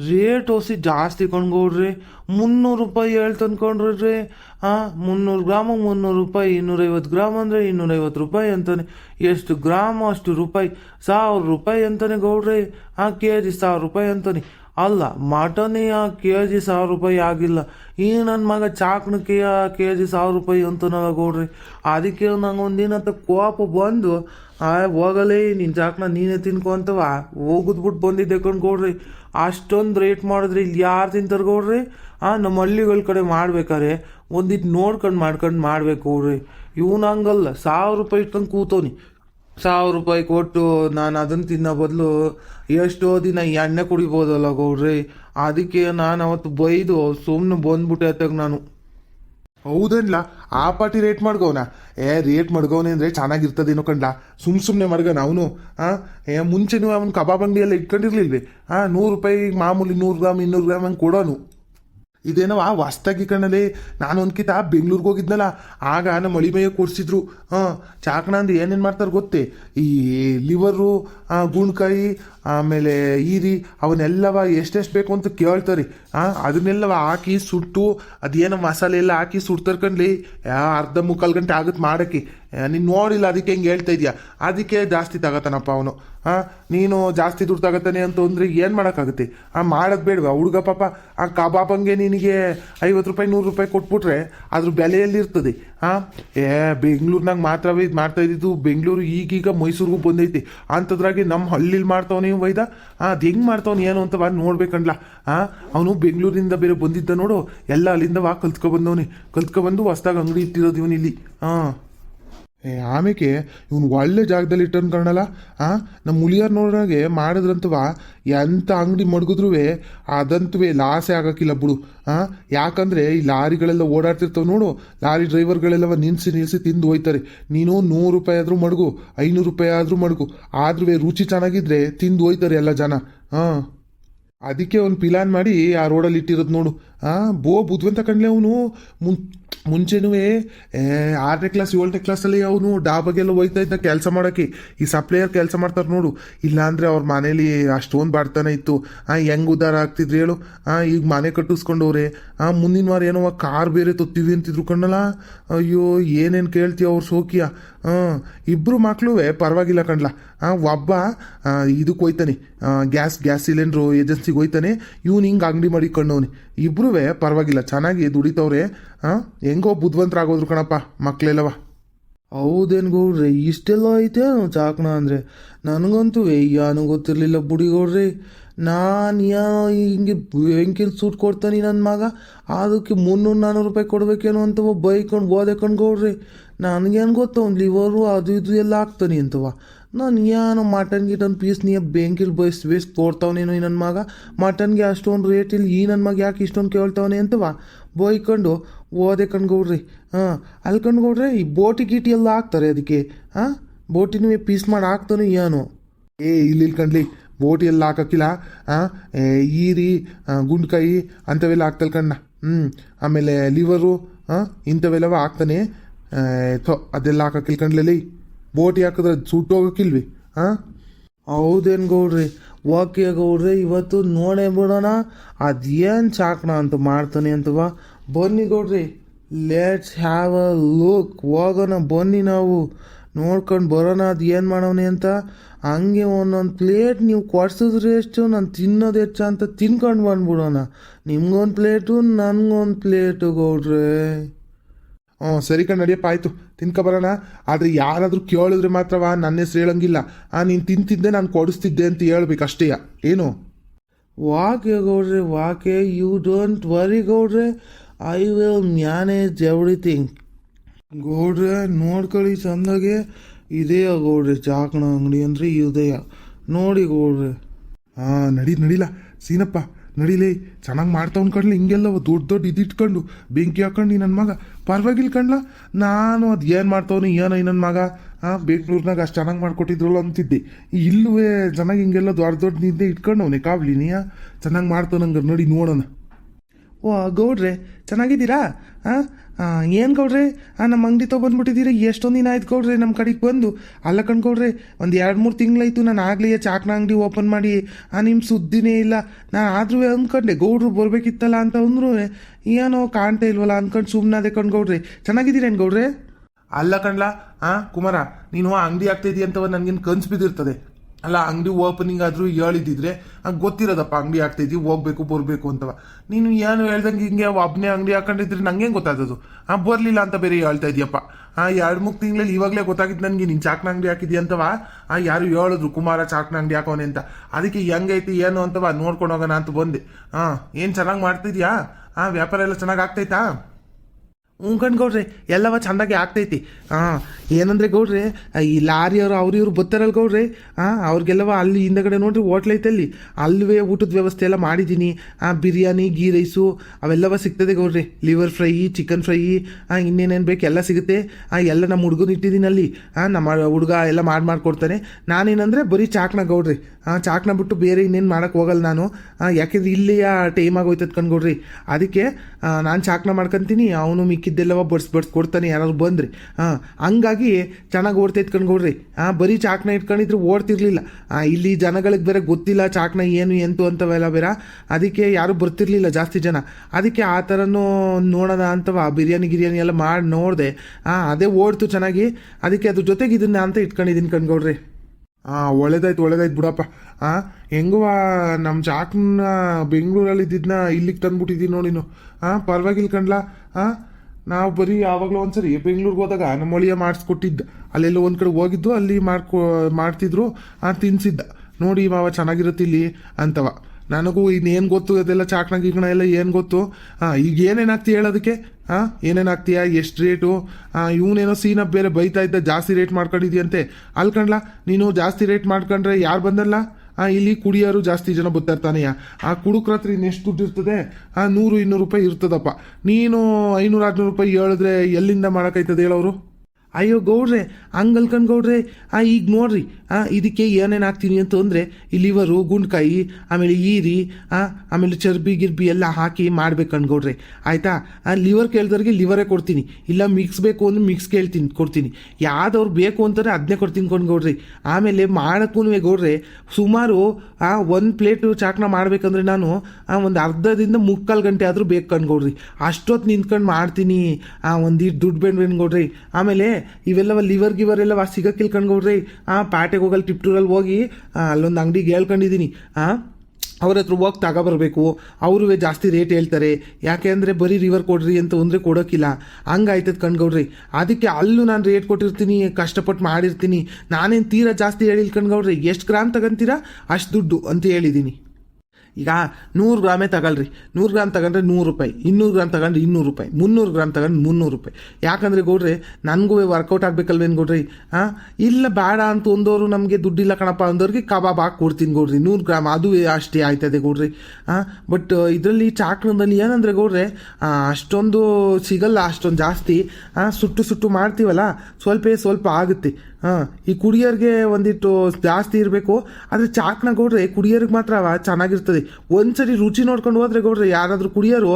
ರೇಟ್ ಓಸಿ ಜಾಸ್ತಿ ಕೊಂಡ್ಗೌಡ್ರಿ ಮುನ್ನೂರು ರೂಪಾಯಿ ಹೇಳ್ತಾನೆ ರೀ ಹಾಂ ಮುನ್ನೂರು ಗ್ರಾಮ, ಮುನ್ನೂರು ರೂಪಾಯಿ, ಇನ್ನೂರೈವತ್ತು ಗ್ರಾಮ್ ಅಂದರೆ ಇನ್ನೂರೈವತ್ತು ರೂಪಾಯಿ ಅಂತಾನೆ. ಎಷ್ಟು ಗ್ರಾಮ್, ಅಷ್ಟು ರೂಪಾಯಿ. ಸಾವಿರ ರೂಪಾಯಿ ಅಂತಾನೆ ಗೌಡ್ರಿ. ಹಾಂ ಕೆ ಜಿ ಸಾವಿರ ರೂಪಾಯಿ ಅಂತಾನೆ. ಅಲ್ಲ ಮಟನೇ ಕೆ ಜಿ ಸಾವಿರ ರೂಪಾಯಿ ಆಗಿಲ್ಲ. ಈ ನನ್ನ ಮಗ ಚಾಕ್ನ ಕೆ ಕೆ ಜಿ ಸಾವಿರ ರೂಪಾಯಿ ಅಂತನಲ್ಲ ಕೊಡ್ರಿ. ಅದಕ್ಕೆ ನಂಗೆ ಒಂದಿನ ತ ಕೋಪ ಬಂದು, ಆ, ಹೋಗಲೇ ನಿನ್ನ ಚಾಕ್ನ ನೀನೇ ತಿನ್ಕೊ ಅಂತವ. ಹೋಗುದ್ಬಿಟ್ಟು ಬಂದಿದ್ದೆ ಕೊಡ್ರಿ. ಅಷ್ಟೊಂದು ರೇಟ್ ಮಾಡಿದ್ರೆ ಇಲ್ಲಿ ಯಾರು ತಿಂತಾರೆ ಕೊಡ್ರಿ? ಆ ನಮ್ಮ ಹಳ್ಳಿಗಳ ಕಡೆ ಮಾಡ್ಬೇಕಾರೆ ಒಂದಿಟ್ಟು ನೋಡ್ಕೊಂಡು ಮಾಡ್ಕೊಂಡು ಮಾಡ್ಬೇಕು ಕೊಡ್ರಿ. ಇವ್ನು ಹಂಗಲ್ಲ, ಸಾವಿರ ರೂಪಾಯಿ ಇಟ್ಕೊಂಡು ಕೂತವ್ನಿ. ಸಾವಿರ ರೂಪಾಯಿ ಕೊಟ್ಟು ನಾನು ಅದನ್ನು ತಿನ್ನೋ ಬದಲು ಎಷ್ಟೋ ದಿನ ಈ ಎಣ್ಣೆ ಕುಡಿಬೋದಲ್ಲ ಗೌಡ್ರಿ. ಅದಕ್ಕೆ ನಾನು ಅವತ್ತು ಬೈದು ಸುಮ್ಮನೆ ಬಂದ್ಬಿಟ್ಟೆ ಅತ್ತಾಗ ನಾನು. ಹೌದನ್ಲ? ಆ ಪಾಟಿ ರೇಟ್ ಮಾಡ್ಗವನ? ಏ, ರೇಟ್ ಮಾಡ್ಗವನೆ ಅಂದ್ರೆ ಚೆನ್ನಾಗಿರ್ತದೇನೋ ಕಂಡ ಸುಮ್ ಸುಮ್ನೆ ಮಾಡ್ಗನ ಅವನು? ಹಾಂ ಏ, ಮುಂಚೆನೂ ಅವನು ಕಬಾಬ್ ಅಂಗಡಿಯೆಲ್ಲ ಇಟ್ಕೊಂಡಿರ್ಲಿಲ್ವಿ? ಹಾಂ ನೂರು ರೂಪಾಯಿ ಮಾಮೂಲಿ ನೂರು ಗ್ರಾಮ್, ಇನ್ನೂರು ಗ್ರಾಮ್ ಹಂಗೆ ಕೊಡೋನು. ಇದೇನೋ ಆ ವಾಸ್ತಾಗಿ ಕಣ್ಣಲ್ಲಿ ನಾನು ಒಂದ್ಕಿತ ಬೆಂಗ್ಳೂರಿಗೆ ಹೋಗಿದ್ನಲ್ಲ, ಆಗ ನಮ್ಮ ಮಳಿಮಯ್ಯ ಕೊಡ್ಸಿದ್ರು ಹಾಂ ಚಾಕಣ ಅಂದ್ರೆ ಏನೇನು ಮಾಡ್ತಾರೆ ಗೊತ್ತೇ? ಈ ಲಿವರು ಗುಣ್ಕಾಯಿ ಆಮೇಲೆ ಈರಿ, ಅವನ್ನೆಲ್ಲವ ಎಷ್ಟೆಷ್ಟು ಬೇಕು ಅಂತ ಕೇಳ್ತಾರೆ. ಹಾಂ ಅದನ್ನೆಲ್ಲವ ಹಾಕಿ ಸುಟ್ಟು, ಅದೇನು ಮಸಾಲೆ ಎಲ್ಲ ಹಾಕಿ ಸುಡ್ತಾರೆ ಕಣ್ಲಿ? ಅರ್ಧ ಮುಕ್ಕಾಲು ಗಂಟೆ ಆಗುತ್ತೆ ಮಾಡೋಕ್ಕೆ. ನೀನು ನೋಡಿಲ್ಲ, ಅದಕ್ಕೆ ಹೆಂಗೆ ಹೇಳ್ತಾ ಇದೆಯಾ? ಅದಕ್ಕೆ ಜಾಸ್ತಿ ತಗತಾನಪ್ಪ ಅವನು. ಹಾಂ, ನೀನು ಜಾಸ್ತಿ ದುಡ್ಡು ತಗತಾನೆ ಅಂತ ಅಂದರೆ ಏನು ಮಾಡೋಕ್ಕಾಗುತ್ತೆ? ಆ, ಮಾಡೋದು ಬೇಡವಾ ಹುಡುಗ ಪಾಪ? ಆ ಕಬಾಬಂಗೆ ನಿನಗೆ ಐವತ್ತು ರೂಪಾಯಿ, ನೂರು ರೂಪಾಯಿ ಕೊಟ್ಬಿಟ್ರೆ ಅದ್ರ ಬೆಲೆಯಲ್ಲಿ ಇರ್ತದೆ. ಹಾಂ ಏ, ಬೆಂಗಳೂರಿನಾಗ ಮಾತ್ರ ಇದು ಮಾಡ್ತಾ ಇದ್ದಿದ್ದು ಬೆಂಗಳೂರು ಈಗೀಗ ಮೈಸೂರಿಗೂ ಬಂದೈತಿ. ಅಂಥದ್ರಾಗೆ ನಮ್ಮ ಹಳ್ಳಿಲಿ ಮಾಡ್ತಾವನಿ ವೈದ? ಅದು ಹೆಂಗೆ ಮಾಡ್ತಾವನು ಏನು ಅಂತ ಬಾ ನೋಡ್ಬೇಕಂಡ್ಲ ಹಾಂ ಅವನು ಬೆಂಗಳೂರಿಂದ ಬೇರೆ ಬಂದಿದ್ದ ನೋಡು, ಎಲ್ಲ ಅಲ್ಲಿಂದ ವಾ ಕಲ್ತ್ಕೊಬಂದವನಿ ಕಲ್ತ್ಕೊಬಂದು ಹೊಸ್ದಾಗ ಅಂಗಡಿ ಇಟ್ಟಿರೋದು ಇವನಿಲ್ಲಿ. ಹಾಂ ಏ ಆಮೇಲೆ ಇವನು ಒಳ್ಳೆ ಜಾಗದಲ್ಲಿ ಇಟ್ಟನ್ ಕಾಣಲ್ಲ ಆ ನಮ್ಮ ಮುಲಿಯಾರ್ ನೋಡ್ರಾಗೆ ಮಾಡಿದ್ರಂತವ ಎಂಥ ಅಂಗಡಿ ಮಡಗಿದ್ರು ಅದಂತೂ ಲಾಸೇ ಆಗೋಕ್ಕಿಲ್ಲ ಬಿಡು. ಆ, ಯಾಕಂದ್ರೆ ಈ ಲಾರಿಗಳೆಲ್ಲ ಓಡಾಡ್ತಿರ್ತವೆ ನೋಡು, ಲಾರಿ ಡ್ರೈವರ್ಗಳೆಲ್ಲವ ನಿಲ್ಲಿಸಿ ನಿಲ್ಲಿಸಿ ತಿಂದು ಹೋಯ್ತಾರೆ. ನೀನು ನೂರು ರೂಪಾಯಿ ಆದರೂ ಮಡಗು, ಐನೂರು ರೂಪಾಯಿ ಆದರೂ ಮಡಗು ಆದ್ರೂ ರುಚಿ ಚೆನ್ನಾಗಿದ್ರೆ ತಿಂದು ಹೋಯ್ತಾರೆ ಎಲ್ಲ ಜನ. ಹಾಂ ಅದಕ್ಕೆ ಅವ್ನು ಪಿಲಾನ್ ಮಾಡಿ ಆ ರೋಡಲ್ಲಿ ಇಟ್ಟಿರೋದು ನೋಡು. ಆ, ಬೋ ಬುದ್ಧಿವಂತ ಕಣ್ಲೆ ಅವನು. ಮುನ್ ಮುಂಚೆನೂ ಆರನೇ ಕ್ಲಾಸ್ ಏಳನೇ ಕ್ಲಾಸಲ್ಲಿ ಅವನು ಡಾಬಾಗೆಲ್ಲ ಹೋಯ್ತಾ ಇದ್ದ ಕೆಲಸ ಮಾಡೋಕ್ಕೆ. ಈ ಸಪ್ಲೈಯರ್ ಕೆಲಸ ಮಾಡ್ತಾರೆ ನೋಡು. ಇಲ್ಲಾಂದರೆ ಅವ್ರ ಮನೇಲಿ ಅಷ್ಟೊಂದು ಬಾಡ್ತಾನೆ ಇತ್ತು. ಹಾಂ ಹೆಂಗೆ ಉದ್ದಾರ ಆಗ್ತಿದ್ರು ಹೇಳು. ಹಾಂ ಈಗ ಮನೆ ಕಟ್ಟಿಸ್ಕೊಂಡವ್ರೆ. ಹಾಂ ಮುಂದಿನ ವಾರ ಏನೋ ಕಾರ್ ಬೇರೆ ತೊತ್ತೀವಿ ಅಂತಿದ್ರು ಕಣ್ಣಲ್ಲ. ಅಯ್ಯೋ, ಏನೇನು ಕೇಳ್ತೀಯ ಅವ್ರು ಸೋಕಿಯ ಹಾಂ ಇಬ್ಬರು ಮಕ್ಕಳು ಪರವಾಗಿಲ್ಲ ಕಣ್ಲ. ಒಬ್ಬ ಇದಕ್ಕೆ ಹೋಯ್ತಾನೆ. ಗ್ಯಾಸ್ ಗ್ಯಾಸ್ ಸಿಲಿಂಡ್ರು ಏಜೆನ್ಸಿಗೆ ಹೋಯ್ತಾನೆ. ಇವ್ನು ಹಿಂಗೆ ಅಂಗಡಿ ಮಾಡಿ ಕಂಡವನಿ ಇಬ್ಬರೂ ಪರವಾಗಿಲ್ಲ. ಚೆನ್ನಾಗಿ ದುಡಿತವ್ರೆ. ಹಾಂ ಹೆಂಗೋ ಬುದ್ಧಿವಂತರಾಗೋದ್ರು ಕಣಪ್ಪ ಮಕ್ಕಳೆಲ್ಲವ ಹೌದೇನು ಗೌಡ್ರಿ, ಇಷ್ಟೆಲ್ಲ ಐತೆ ಚಾಕ್ನ ಅಂದರೆ? ನನಗಂತೂ ಏನು ಗೊತ್ತಿರಲಿಲ್ಲ ಬುಡಿ ಗೌಡ್ರಿ ನಾನು ಯಾ, ಹಿಂಗೆ ಬೆಂಕಿಲ್ ಸೂಟ್ ಕೊಡ್ತಾನೆ ನನ್ನ ಮಗ? ಅದಕ್ಕೆ ಮುನ್ನೂರು ನಾನ್ನೂರು ರೂಪಾಯಿ ಕೊಡಬೇಕೇನೋ ಅಂತವ ಬೈಕೊಂಡು ಓದೆ ಗೌಡ್ರಿ. ನನಗೇನು ಗೊತ್ತು? ಒಂದು ಲಿವರು ಅದು ಇದು ಎಲ್ಲ ಹಾಕ್ತಾನೆ ಅಂತವ ನಾನು ಏನು ಮಟನ್ ಗಿಟನ್ ಪೀಸ್ ನೀ ಬೆಂಕಿಲ್ ಬೈಸ್ ಬೇಸ್ ಕೊಡ್ತಾವನೇನೋ ಈ ನನ್ನ ಮಗ? ಮಟನ್ಗೆ ಅಷ್ಟೊಂದು ರೇಟ್ ಇಲ್ಲಿ, ಈ ನನ್ನ ಮಗ ಯಾಕೆ ಇಷ್ಟೊಂದು ಕೇಳ್ತಾವನೆ ಅಂತವ ಬೈಕೊಂಡು ಓದೆ ಕಣ್ಗೌಡ್ರಿ ಹಾಂ, ಅಲ್ಲಿ ಗೌಡ್ರಿ, ಈ ಬೋಟಿ ಗೀಟಿ ಎಲ್ಲ ಹಾಕ್ತಾರೆ ಅದಕ್ಕೆ. ಹಾಂ ಬೋಟಿನೂ ಪೀಸ್ ಮಾಡಿ ಹಾಕ್ತಾನೆ ಏನು ಏ ಇಲ್ಲಿ ಕಣ್ಲಿ. ಬೋಟಿ ಎಲ್ಲ ಹಾಕಕ್ಕಿಲ್ಲ ಈರಿ ಗುಂಡ್ಕಾಯಿ ಅಂಥವೆಲ್ಲ ಹಾಕ್ತಲ್ ಕಣ್ಣ. ಹ್ಞೂ ಆಮೇಲೆ ಲಿವರು ಹಾಂ ಇಂಥವೆಲ್ಲವ ಹಾಕ್ತಾನೆ ಥೋ, ಅದೆಲ್ಲ ಹಾಕಕ್ಕಿಲ್ ಕಣ್ಲಲ್ಲಿ. ಬೋಟಿ ಹಾಕಿದ್ರೆ ಸುಟ್ಟೋಗಕ್ಕಿಲ್ವಿ ಹಾಂ ಹೌದೇನು ಗೌಡ್ರಿ, ಓಕೆ ಗೌಡ್ರಿ, ಇವತ್ತು ನೋಡೇ ಬಿಡೋಣ. ಅದೇನು ಚಾಕಣ ಅಂತ ಮಾಡ್ತಾನೆ ಅಂತವಾ ಬನ್ನಿ ಗೌಡ್ರಿ ಲೆಟ್ಸ್ ಹ್ಯಾವ್ ಅ ಲುಕ್ ಹೋಗೋಣ ಬನ್ನಿ ನಾವು. ನೋಡ್ಕೊಂಡು ಬರೋಣ ಅದು ಏನು ಮಾಡೋಣ ಅಂತ. ಹಂಗೆ ಒಂದೊಂದು ಪ್ಲೇಟ್ ನೀವು ಕೊಡ್ಸಿದ್ರೆ ಎಷ್ಟು ನಾನು ತಿನ್ನೋದು ಹೆಚ್ಚು ಅಂತ ತಿನ್ಕೊಂಡು ಬಂದ್ಬಿಡೋಣ. ನಿಮ್ಗೊಂದು ಪ್ಲೇಟು ನನಗೊಂದು ಪ್ಲೇಟು ಗೌಡ್ರೆ. ಹ್ಞೂ ಸರಿ ಕಣ್ ನಡಿಯಪ್ಪ ಆಯಿತು. ತಿನ್ಕೊ ಬರೋಣ. ಆದರೆ ಯಾರಾದರೂ ಕೇಳಿದ್ರೆ ಮಾತ್ರವಾ ನನ್ನ ಹೆಸ್ರು ಹೇಳೋಂಗಿಲ್ಲ. ಆ ನೀನು ತಿಂತಿದ್ದೆ ನಾನು ಕೊಡಿಸ್ತಿದ್ದೆ ಅಂತ ಹೇಳ್ಬೇಕು ಅಷ್ಟೇ. ಏನು? ವಾಕೆ ಗೌಡ್ರೆ ವಾಕೆ. ಯು ಡೋಂಟ್ ವರಿ ಗೌಡ್ರೆ. ಐ ವಿಲ್ ಮ್ಯಾನೇಜ್ ಎವ್ರಿಥಿಂಗ್ ಗೌಡ್ರೆ ನೋಡ್ಕೊಳ್ಳಿ ಚಂದಾಗೆ. ಇದೆಯಾ ಗೌಡ್ರಿ, ಚಾಕಣ ಅಂಗಡಿ ಅಂದರೆ ಇದೆಯ ನೋಡಿ ಗೌಡ್ರಿ. ಹಾಂ ನಡಿ ನಡಿಲ್ಲ ಸೀನಪ್ಪ, ನಡಿಲೇ. ಚೆನ್ನಾಗಿ ಮಾಡ್ತಾವ್ನು ಕಣ್ಲಿ ಹಿಂಗೆಲ್ಲ ದೊಡ್ಡ ದೊಡ್ಡ ಇದಿಟ್ಕೊಂಡು ಬೆಂಕಿ ಹಾಕೊಂಡು ನನ್ನ ಮಗ. ಪರವಾಗಿಲ್ಲ ಕಣ್ಲ, ನಾನು ಅದು ಏನು ಮಾಡ್ತಾವನು, ಏನೋ ನನ್ನ ಮಗ? ಹಾಂ ಬೆಂಗಳೂರಿನಾಗ ಅಷ್ಟು ಚೆನ್ನಾಗಿ ಮಾಡ್ಕೊಟ್ಟಿದ್ರಲ್ಲ ಅಂತಿದ್ದೆ. ಇಲ್ಲವೇ ಚೆನ್ನಾಗಿ ಹಿಂಗೆಲ್ಲ ದೊಡ್ಡ ದೊಡ್ಡ ನಿದ್ದೆ ಇಟ್ಕೊಂಡು ಕಾವ್ಲಿ ನೀ ಚೆನ್ನಾಗಿ ಮಾಡ್ತಾವ ನಂಗೆ ನಡಿ ನೋಡೋಣ. ಓ, ಗೌಡ್ರೆ, ಚೆನ್ನಾಗಿದ್ದೀರಾ? ಹಾಂ ಏನು ಗೌಡ್ರೆ? ಹಾಂ ನಮ್ಮ ಅಂಗಡಿ ತೊಗೊಂಡ್ಬಿಟ್ಟಿದ್ದೀರಿ ಎಷ್ಟೊಂದು ದಿನ ಆಯ್ತು ಗೌಡ್ರೆ ನಮ್ಮ ಕಡೆಗೆ ಬಂದು. ಅಲ್ಲ ಕಣ್ಕೊಡ್ರೆ ಒಂದು ಎರಡು ಮೂರು ತಿಂಗಳಾಯ್ತು ನಾನು ಆಗಲೇ ಚಾಕ್ನ ಅಂಗಡಿ ಓಪನ್ ಮಾಡಿ, ಆ ನಿಮ್ಮ ಸುದ್ದಿನೇ ಇಲ್ಲ. ನಾನು ಆದರೂ ಅಂದ್ಕೊಂಡೆ ಗೌಡ್ರು ಬರಬೇಕಿತ್ತಲ್ಲ ಅಂತ ಅಂದ್ರೂ ಏನೋ ಕಾಣ್ತಾ ಇಲ್ವಲ್ಲ ಅಂದ್ಕೊಂಡು ಸುಮ್ಮನೆ ಅದೇ ಕಣ್ಗೌಡ್ರೆ ಚೆನ್ನಾಗಿದ್ದೀರೇನು ಗೌಡ್ರೆ? ಅಲ್ಲ ಕಣ್ಲಾ ಹಾಂ ಕುಮಾರ, ನೀನು ಅಂಗಡಿ ಆಗ್ತಾ ಇದೀಯ ಅಂತ ನನ್ಗೇನು ಕನ್ಸು ಬಿದ್ದಿರ್ತದೆ. ಅಲ್ಲ, ಅಂಗಡಿ ಓಪನಿಂಗ್ ಆದ್ರೂ ಹೇಳಿದ್ದಿದ್ರೆ ಹಂಗೆ ಗೊತ್ತಿರೋದಪ್ಪ, ಅಂಗಡಿ ಹಾಕ್ತೈತಿ ಹೋಗ್ಬೇಕು, ಬರಬೇಕು ಅಂತವ. ನೀನು ಏನು ಹೇಳ್ದಂಗೆ ಹಿಂಗೆ ಒಬ್ಬನೇ ಅಂಗಡಿ ಹಾಕೊಂಡಿದ್ರೆ ನಂಗೆ ಗೊತ್ತಾದದು ಆ ಬರ್ಲಿಲ್ಲ ಅಂತ ಬೇರೆ ಹೇಳ್ತಾ ಇದೆಯಪ್ಪ. ಆ, ಎರಡು ಮೂರು ತಿಂಗಳಲ್ಲಿ ಇವಾಗಲೇ ಗೊತ್ತಾಗಿದ್ದು ನನಗೆ, ನೀನು ಚಾಕ್ನ ಅಂಗಡಿ ಹಾಕಿದ್ಯಾ ಅಂತವ? ಆ, ಯಾರು ಹೇಳಿದ್ರು, ಕುಮಾರ, ಚಾಕ್ನ ಅಂಗಡಿ ಹಾಕೋನೆ ಅಂತ. ಅದಕ್ಕೆ ಹೆಂಗೈತಿ ಏನು ಅಂತವ ನೋಡ್ಕೊಂಡು ಹೋಗೋಣ ಅಂತ ಬಂದೆ. ಹಾಂ ಏನು ಚೆನ್ನಾಗಿ ಮಾಡ್ತಿದ್ಯಾ? ಆ, ವ್ಯಾಪಾರ ಎಲ್ಲ ಚೆನ್ನಾಗಿ ಆಗ್ತೈತಾ? ಹ್ಞೂ ಗೌಡ್ರಿ ಎಲ್ಲವ ಚೆಂದಾಗಿ ಆಗ್ತೈತಿ. ಹಾಂ ಏನಂದ್ರೆ ಗೌಡ್ರಿ ಈ ಲಾರಿಯವರು ಅವ್ರು ಇವ್ರು ಬರ್ತಾರಲ್ಲ ಗೌಡ್ರಿ ಹಾಂ ಅವ್ರಿಗೆಲ್ಲವ ಅಲ್ಲಿ ಹಿಂದಗಡೆ ನೋಡ್ರಿ ಹೋಟ್ಲ್ ಐತೆ ಅಲ್ಲಿ ಅಲ್ಲವೇ ಊಟದ ವ್ಯವಸ್ಥೆ ಎಲ್ಲ ಮಾಡಿದ್ದೀನಿ ಬಿರಿಯಾನಿ, ಗೀ ರೈಸು, ಅವೆಲ್ಲವ ಸಿಗ್ತದೆ ಗೌಡ್ರಿ. ಲಿವರ್ ಫ್ರೈ, ಚಿಕನ್ ಫ್ರೈ ಹಾಂ ಇನ್ನೇನೇನು ಬೇಕು ಎಲ್ಲ ಸಿಗುತ್ತೆ. ಎಲ್ಲ ನಮ್ಮ ಹುಡುಗನ ಇಟ್ಟಿದ್ದೀನಿ ಅಲ್ಲಿ. ಹಾಂ ನಮ್ಮ ಹುಡುಗ ಎಲ್ಲ ಮಾಡಿ ಮಾಡ್ಕೊಡ್ತಾನೆ ನಾನೇನಂದರೆ ಬರೀ ಚಾಕ್ನ ಗೌಡ್ರಿ. ಹಾಂ ಚಾಕ್ನ ಬಿಟ್ಟು ಬೇರೆ ಇನ್ನೇನು ಮಾಡೋಕೆ ಹೋಗಲ್ಲ ನಾನು. ಯಾಕೆಂದ್ರೆ ಇಲ್ಲಿಯ ಟೈಮ್ ಆಗೋಯ್ತದ ಕಣ್ಗೌಡ್ರಿ ಅದಕ್ಕೆ ನಾನು ಚಾಕ್ನ ಮಾಡ್ಕೊಂತೀನಿ, ಅವನು ಮಿಕ್ಕಿದ್ದೆಲ್ಲವ ಬಡ್ಸ್ ಬಡ್ಸ್ ಕೊಡ್ತಾನೆ, ಯಾರಾದ್ರು ಬಂದ್ರಿ. ಹಾಂ, ಹಂಗಾಗಿ ಚೆನ್ನಾಗಿ ಓಡ್ತೈತೆ ಕಣ್ಗೌಡ್ರಿ ಹಾಂ, ಬರೀ ಚಾಕ್ನ ಇಟ್ಕೊಂಡಿದ್ರು ಓಡ್ತಿರ್ಲಿಲ್ಲ. ಹಾಂ ಇಲ್ಲಿ ಜನಗಳಿಗೆ ಬೇರೆ ಗೊತ್ತಿಲ್ಲ ಚಾಕ್ನ ಏನು, ಎಂತು ಅಂತವೆಲ್ಲ ಬೇರೆ. ಅದಕ್ಕೆ ಯಾರು ಬರ್ತಿರ್ಲಿಲ್ಲ ಜಾಸ್ತಿ ಜನ. ಅದಕ್ಕೆ ಆ ಥರನೂ ನೋಡೋಣ ಅಂತವ, ಬಿರಿಯಾನಿ ಗಿರಿಯಾನಿ ಎಲ್ಲ ಮಾಡಿ ನೋಡಿದೆ. ಹಾಂ, ಅದೇ ಓಡ್ತು ಚೆನ್ನಾಗಿ. ಅದಕ್ಕೆ ಅದ್ರ ಜೊತೆಗೆ ಇದನ್ನ ಅಂತ ಇಟ್ಕೊಂಡಿದ್ದೀನಿ ಕಣ್ಗೌಡ್ರಿ ಹಾಂ ಒಳ್ಳೇದಾಯ್ತು ಒಳ್ಳೇದಾಯ್ತು ಬಿಡಪ್ಪ. ಹಾಂ ಹೆಂಗುವ ನಮ್ಮ ಚಾಕ್ನ ಬೆಂಗಳೂರಲ್ಲಿ ಇದ್ದಿದ್ದನ್ನ ಇಲ್ಲಿಗೆ ತಂದ್ಬಿಟ್ಟಿದ್ದೀನಿ ನೋಡಿನು ಆ ಪರವಾಗಿಲ್ಲ ಕಣ್ಲಾ? ಆ ನಾವು ಬರೀ ಯಾವಾಗಲೂ ಒಂದ್ಸರಿ ಬೆಂಗಳೂರಿಗೆ ಹೋದಾಗ ನಮ್ಮ ಮಾಡಿಸ್ಕೊಟ್ಟಿದ್ದ. ಅಲ್ಲೆಲ್ಲ ಒಂದು ಕಡೆ ಹೋಗಿದ್ದು, ಅಲ್ಲಿ ಮಾಡ್ಕೊ, ಮಾಡ್ತಿದ್ರು, ಆ ತಿನ್ಸಿದ್ದ. ನೋಡಿ ಮಾವ, ಚೆನ್ನಾಗಿರುತ್ತೆ ಇಲ್ಲಿ ಅಂತವ. ನನಗೂ ಇನ್ನೇನು ಗೊತ್ತು, ಅದೆಲ್ಲ ಚಾಕ್ನ ಗೀಕ್ಣ ಎಲ್ಲ ಏನು ಗೊತ್ತು? ಹಾಂ ಈಗ ಏನೇನಾಗ್ತಿ ಹೇಳೋದಕ್ಕೆ ಹಾಂ ಏನೇನಾಗ್ತೀಯಾ, ಎಷ್ಟು ರೇಟು? ಇವನೇನೋ ಸೀನ ಬೇರೆ ಬೈತಾ ಇದ್ದ, ಜಾಸ್ತಿ ರೇಟ್ ಮಾಡ್ಕೊಂಡಿದ್ಯಂತೆ. ಅಲ್ಕಂಡ್ಲಾ ನೀನು ಜಾಸ್ತಿ ರೇಟ್ ಮಾಡ್ಕೊಂಡ್ರೆ ಯಾರು ಬಂದಲ್ಲ? ಇಲ್ಲಿ ಕುಡಿಯೋರು ಜಾಸ್ತಿ ಜನ ಬರ್ತಾ ಇರ್ತಾನೆಯ ಆ ಕುಡುಕ್ರ ಹತ್ರ ಎಷ್ಟು ದುಡ್ಡು ಇರ್ತದೆ? ಆ, ನೂರು, ಇನ್ನೂರು ರೂಪಾಯಿ ಇರ್ತದಪ್ಪ. ನೀನು ಐನೂರು, ಆರ್ನೂರು ರೂಪಾಯಿ ಹೇಳಿದ್ರೆ ಎಲ್ಲಿಂದ ಮಾಡೋಕ್ಕೈತದೆ ಹೇಳೋರು? ಅಯ್ಯೋ ಗೌಡ್ರೆ ಹಂಗಲ್ಕಂಡು ಗೌಡ್ರೆ, ಆ, ಈಗ ನೋಡ್ರಿ ಇದಕ್ಕೆ ಏನೇನು ಹಾಕ್ತೀನಿ ಅಂತ ಅಂದರೆ ಈ ಲಿವರು ಗುಂಡ್ಕಾಯಿ, ಆಮೇಲೆ ಈರಿ ಆಮೇಲೆ ಚರ್ಬಿ, ಗಿರ್ಬಿ ಎಲ್ಲ ಹಾಕಿ ಮಾಡ್ಬೇಕು ಅನ್ಕೊಡ್ರಿ ಆಯಿತಾ? ಲಿವರ್ ಕೇಳಿದವ್ರಿಗೆ ಲಿವರೇ ಕೊಡ್ತೀನಿ. ಇಲ್ಲ ಮಿಕ್ಸ್ ಬೇಕು ಅಂದ್ರೆ ಮಿಕ್ಸ್ ಕೇಳ್ತೀನಿ, ಕೊಡ್ತೀನಿ. ಯಾವ್ದವ್ರು ಬೇಕು ಅಂತಾರೆ ಅದನ್ನೇ ಕೊಡ್ತೀನಿ ಕೊಂಡ್ಕೊಡ್ರಿ ಆಮೇಲೆ ಮಾಡೋಕ್ಕೂ ಗೌಡ್ರೆ, ಸುಮಾರು, ಆ, ಒಂದು ಪ್ಲೇಟು ಚಾಕ್ನ ಮಾಡ್ಬೇಕಂದ್ರೆ ನಾನು ಒಂದು ಅರ್ಧದಿಂದ ಮುಕ್ಕಾಲು ಗಂಟೆ ಆದರೂ ಬೇಕು ಕಂಡ್ಕೊಡ್ರಿ ಅಷ್ಟೊತ್ತು ನಿಂತ್ಕೊಂಡು ಮಾಡ್ತೀನಿ, ಆ, ಒಂದು ದುಡ್ಡು ಬೇಡ ಬೆಂಡ್ಕೊಡ್ರಿ ಆಮೇಲೆ ಇವೆಲ್ಲವ ಲಿವರ್ ಗಿವರ್ ಎಲ್ಲ ಸಿಗಕ್ಕಿಲ್ಲ ಕಂಡ್ಕೊಡ್ರಿ ಆ ಪ್ಯಾಟೆಗೆ ಹೋಗಲ್ಲಿ ಟಿಪ್ ಟೂರಲ್ಲಿ ಹೋಗಿ ಅಲ್ಲೊಂದು ಅಂಗಡಿಗೆ ಹೇಳ್ಕೊಂಡಿದ್ದೀನಿ ಹಾಂ ಅವ್ರ ಹತ್ರ ಹೋಗಿ ತಗೊಬರ್ಬೇಕು ಅವರು ಜಾಸ್ತಿ ರೇಟ್ ಹೇಳ್ತಾರೆ. ಯಾಕೆ ಅಂದರೆ ಬರೀ ರಿವರ್ ಕೊಡ್ರಿ ಅಂತ ಅಂದರೆ ಕೊಡೋಕ್ಕಿಲ್ಲ ಹಂಗಾಯ್ತದ ಕಣ್ಗೌಡ್ರಿ ಅದಕ್ಕೆ ಅಲ್ಲೂ ನಾನು ರೇಟ್ ಕೊಟ್ಟಿರ್ತೀನಿ ಕಷ್ಟಪಟ್ಟು ಮಾಡಿರ್ತೀನಿ. ನಾನೇನು ತೀರಾ ಜಾಸ್ತಿ ಹೇಳಿಲ್ಲ ಕಣ್ಗೌಡ್ರಿ ಎಷ್ಟು ಗ್ರಾಮ್ ತಗೊಂತೀರಾ? ಅಷ್ಟು ದುಡ್ಡು ಅಂತ ಹೇಳಿದ್ದೀನಿ ಈಗ ನೂರು ಗ್ರಾಮೇ ತಗೊಳ್ರಿ. ನೂರು ಗ್ರಾಮ್ ತಗೊಂಡ್ರೆ ನೂರು ರೂಪಾಯಿ. ಇನ್ನೂರು ಗ್ರಾಮ್ ತಗೊಂಡ್ರೆ ಇನ್ನೂರು ರೂಪಾಯಿ. ಮುನ್ನೂರು ಗ್ರಾಮ್ ತಗೊಂಡು ಮುನ್ನೂರು ರೂಪಾಯಿ. ಯಾಕಂದರೆ ಗೌಡ್ರೆ, ನನಗೂ ವರ್ಕೌಟ್ ಆಗಬೇಕಲ್ವೇನು ಗೌಡ್ರಿ? ಹಾಂ ಇಲ್ಲ ಬೇಡ ಅಂತ ಒಂದವರು ನಮಗೆ ದುಡ್ಡಿಲ್ಲ ಕಣಪ್ಪ ಅಂದವ್ರಿಗೆ ಕಬಾಬ್ ಹಾಕಿ ಕೊಡ್ತೀನಿ ಗೌಡ್ರಿ. ನೂರು ಗ್ರಾಮ್ ಅದು ಅಷ್ಟೇ ಆಯ್ತದೆ ಗೌಡ್ರಿ. ಹಾಂ ಬಟ್ ಇದರಲ್ಲಿ ಚಾಕ್ನದಲ್ಲಿ ಏನಂದರೆ ಗೌಡ್ರೆ ಅಷ್ಟೊಂದು ಸಿಗಲ್ಲ, ಅಷ್ಟೊಂದು ಜಾಸ್ತಿ. ಸುಟ್ಟು ಸುಟ್ಟು ಮಾಡ್ತೀವಲ್ಲ, ಸ್ವಲ್ಪ ಸ್ವಲ್ಪ ಆಗುತ್ತೆ. ಹಾಂ, ಈ ಕುಡಿಯೋರಿಗೆ ಒಂದಿಟ್ಟು ಜಾಸ್ತಿ ಇರಬೇಕು, ಆದರೆ ಚಾಕ್ನ ಗೌಡ್ರೆ, ಕುಡಿಯೋರಿಗೆ ಮಾತ್ರ ಚೆನ್ನಾಗಿರ್ತದೆ. ಒಂದ್ಸರಿ ರುಚಿ ನೋಡ್ಕೊಂಡು ಹೋದ್ರೆ ಗೌಡ್ರೆ, ಯಾರಾದರೂ ಕುಡಿಯೋರು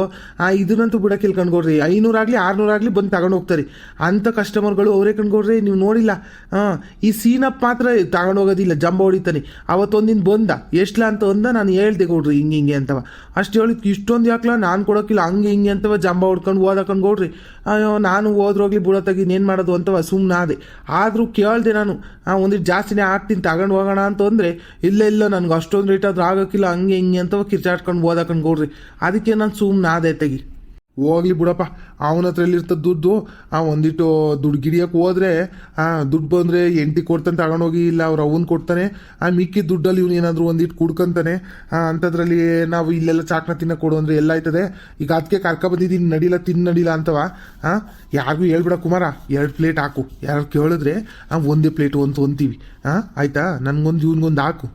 ಇದನ್ನಂತೂ ಬಿಡೋಕಿಲ್ಲ ಆಗಲಿ ಐನೂರಾಗಲಿ ಆರುನೂರಾಗಲಿ ಬಂದು ತಗೊಂಡು ಹೋಗ್ತಾರೆ. ಅಂಥ ಕಸ್ಟಮರ್ಗಳು ಅವರೇ ಕಂಡ್ಕೊಡ್ರಿ ನೀವು ನೋಡಿಲ್ಲ. ಹಾಂ, ಈ ಸೀನಪ್ ಮಾತ್ರ ತಗೊಂಡು ಹೋಗೋದಿಲ್ಲ, ಜಂಬ ಹೊಡಿತಾನೆ. ಅವತ್ತೊಂದಿನ ಬಂದ, ಎಷ್ಟ್ಲ ಅಂತ ಒಂದ ನಾನು ಹೇಳ್ದೆ ಗೌಡ್ರಿ, ಹಿಂಗೆ ಹಿಂಗೆ ಅಂತವ. ಅಷ್ಟು ಹೇಳಿದ್ ಇಷ್ಟೊಂದು ಯಾಕಲ ನಾನು ಕೊಡೋಕಿಲ್ಲ ಹಂಗೆ, ಹಿಂಗೆ ಅಂತವ ಜಂಬ ಹೊಡ್ಕೊಂಡು ಓದಕೊಂಡು ಗೌಡ್ರಿ. ಅಯ್ಯೋ, ನಾನು ಹೋದ್ರೋಗ್ಲಿ ಬಿಡೋತ್ತಾಗಿ ಇನ್ನೇನು ಮಾಡೋದು ಅಂತ ಸುಮ್ಮನೆ ಆದೆ. ಆದರೂ ಕೇಳಿದೆ ನಾನು ಒಂದಿಟ್ಟು ಜಾಸ್ತಿನೇ ಆಗ್ತೀನಿ ತಗೊಂಡು ಹೋಗೋಣ ಅಂತ ಅಂದರೆ, ಇಲ್ಲ ಇಲ್ಲ, ನನಗೆ ಅಷ್ಟೊಂದು ರೇಟ್ ಆದರೂ ಆಗೋಕ್ಕಿಲ್ಲ, ಹಂಗೆ, ಹಿಂಗೆ ಅಂತ ಕಿರ್ಚಾಡ್ಕೊಂಡು ಓದಾಕೊಂಡು ಗೋಡ್ರಿ ಅದಕ್ಕೆ ನಾನು ಸುಮ್ಮನೆ ಆದೆ ತೆಗಿ. ಹೋಗ್ಲಿ ಬಿಡಪ್ಪ. ಅವನ ಹತ್ರ ಎಲ್ಲಿರ್ತದ ದುಡ್ಡು? ಆ ಒಂದಿಟ್ಟು ದುಡ್ಡು ಗಿಡಿಯಕ್ಕೆ ಹೋದ್ರೆ, ಆ ದುಡ್ಡು ಬಂದರೆ ಎಂಟಿ ಕೊಡ್ತಾನೆ ತಗೊಂಡೋಗಿ ಇಲ್ಲ ಅವ್ರು ಅವನ್ ಕೊಡ್ತಾನೆ. ಆ ಮಿಕ್ಕಿ ದುಡ್ಡಲ್ಲಿ ಇವನು ಏನಾದರೂ ಒಂದಿಟ್ಟು ಕುಡ್ಕೊಂತಾನೆ. ಅಂಥದ್ರಲ್ಲಿ ನಾವು ಇಲ್ಲೆಲ್ಲ ಚಾಕ್ನ ತಿನ್ನ ಕೊಡು ಅಂದರೆ ಎಲ್ಲ ಆಯ್ತದೆ. ಈಗ ಅದಕ್ಕೆ ಕರ್ಕ ಬಂದಿದ್ದೀನಿ ನಡಿಲ್ಲ ತಿನ್ ನಡಿಲ್ಲ ಅಂತವ. ಹಾಂ ಯಾರಿಗೂ ಹೇಳ್ಬಿಡ ಕುಮಾರ, ಎರಡು ಪ್ಲೇಟ್ ಹಾಕು. ಯಾರು ಕೇಳಿದ್ರೆ, ಆ ಒಂದೇ ಪ್ಲೇಟ್ ಒಂದು ತೊಂತೀವಿ ಹಾಂ ಆಯ್ತಾ? ನನಗೊಂದು ಇವ್ನಿಗೊಂದು ಹಾಕು.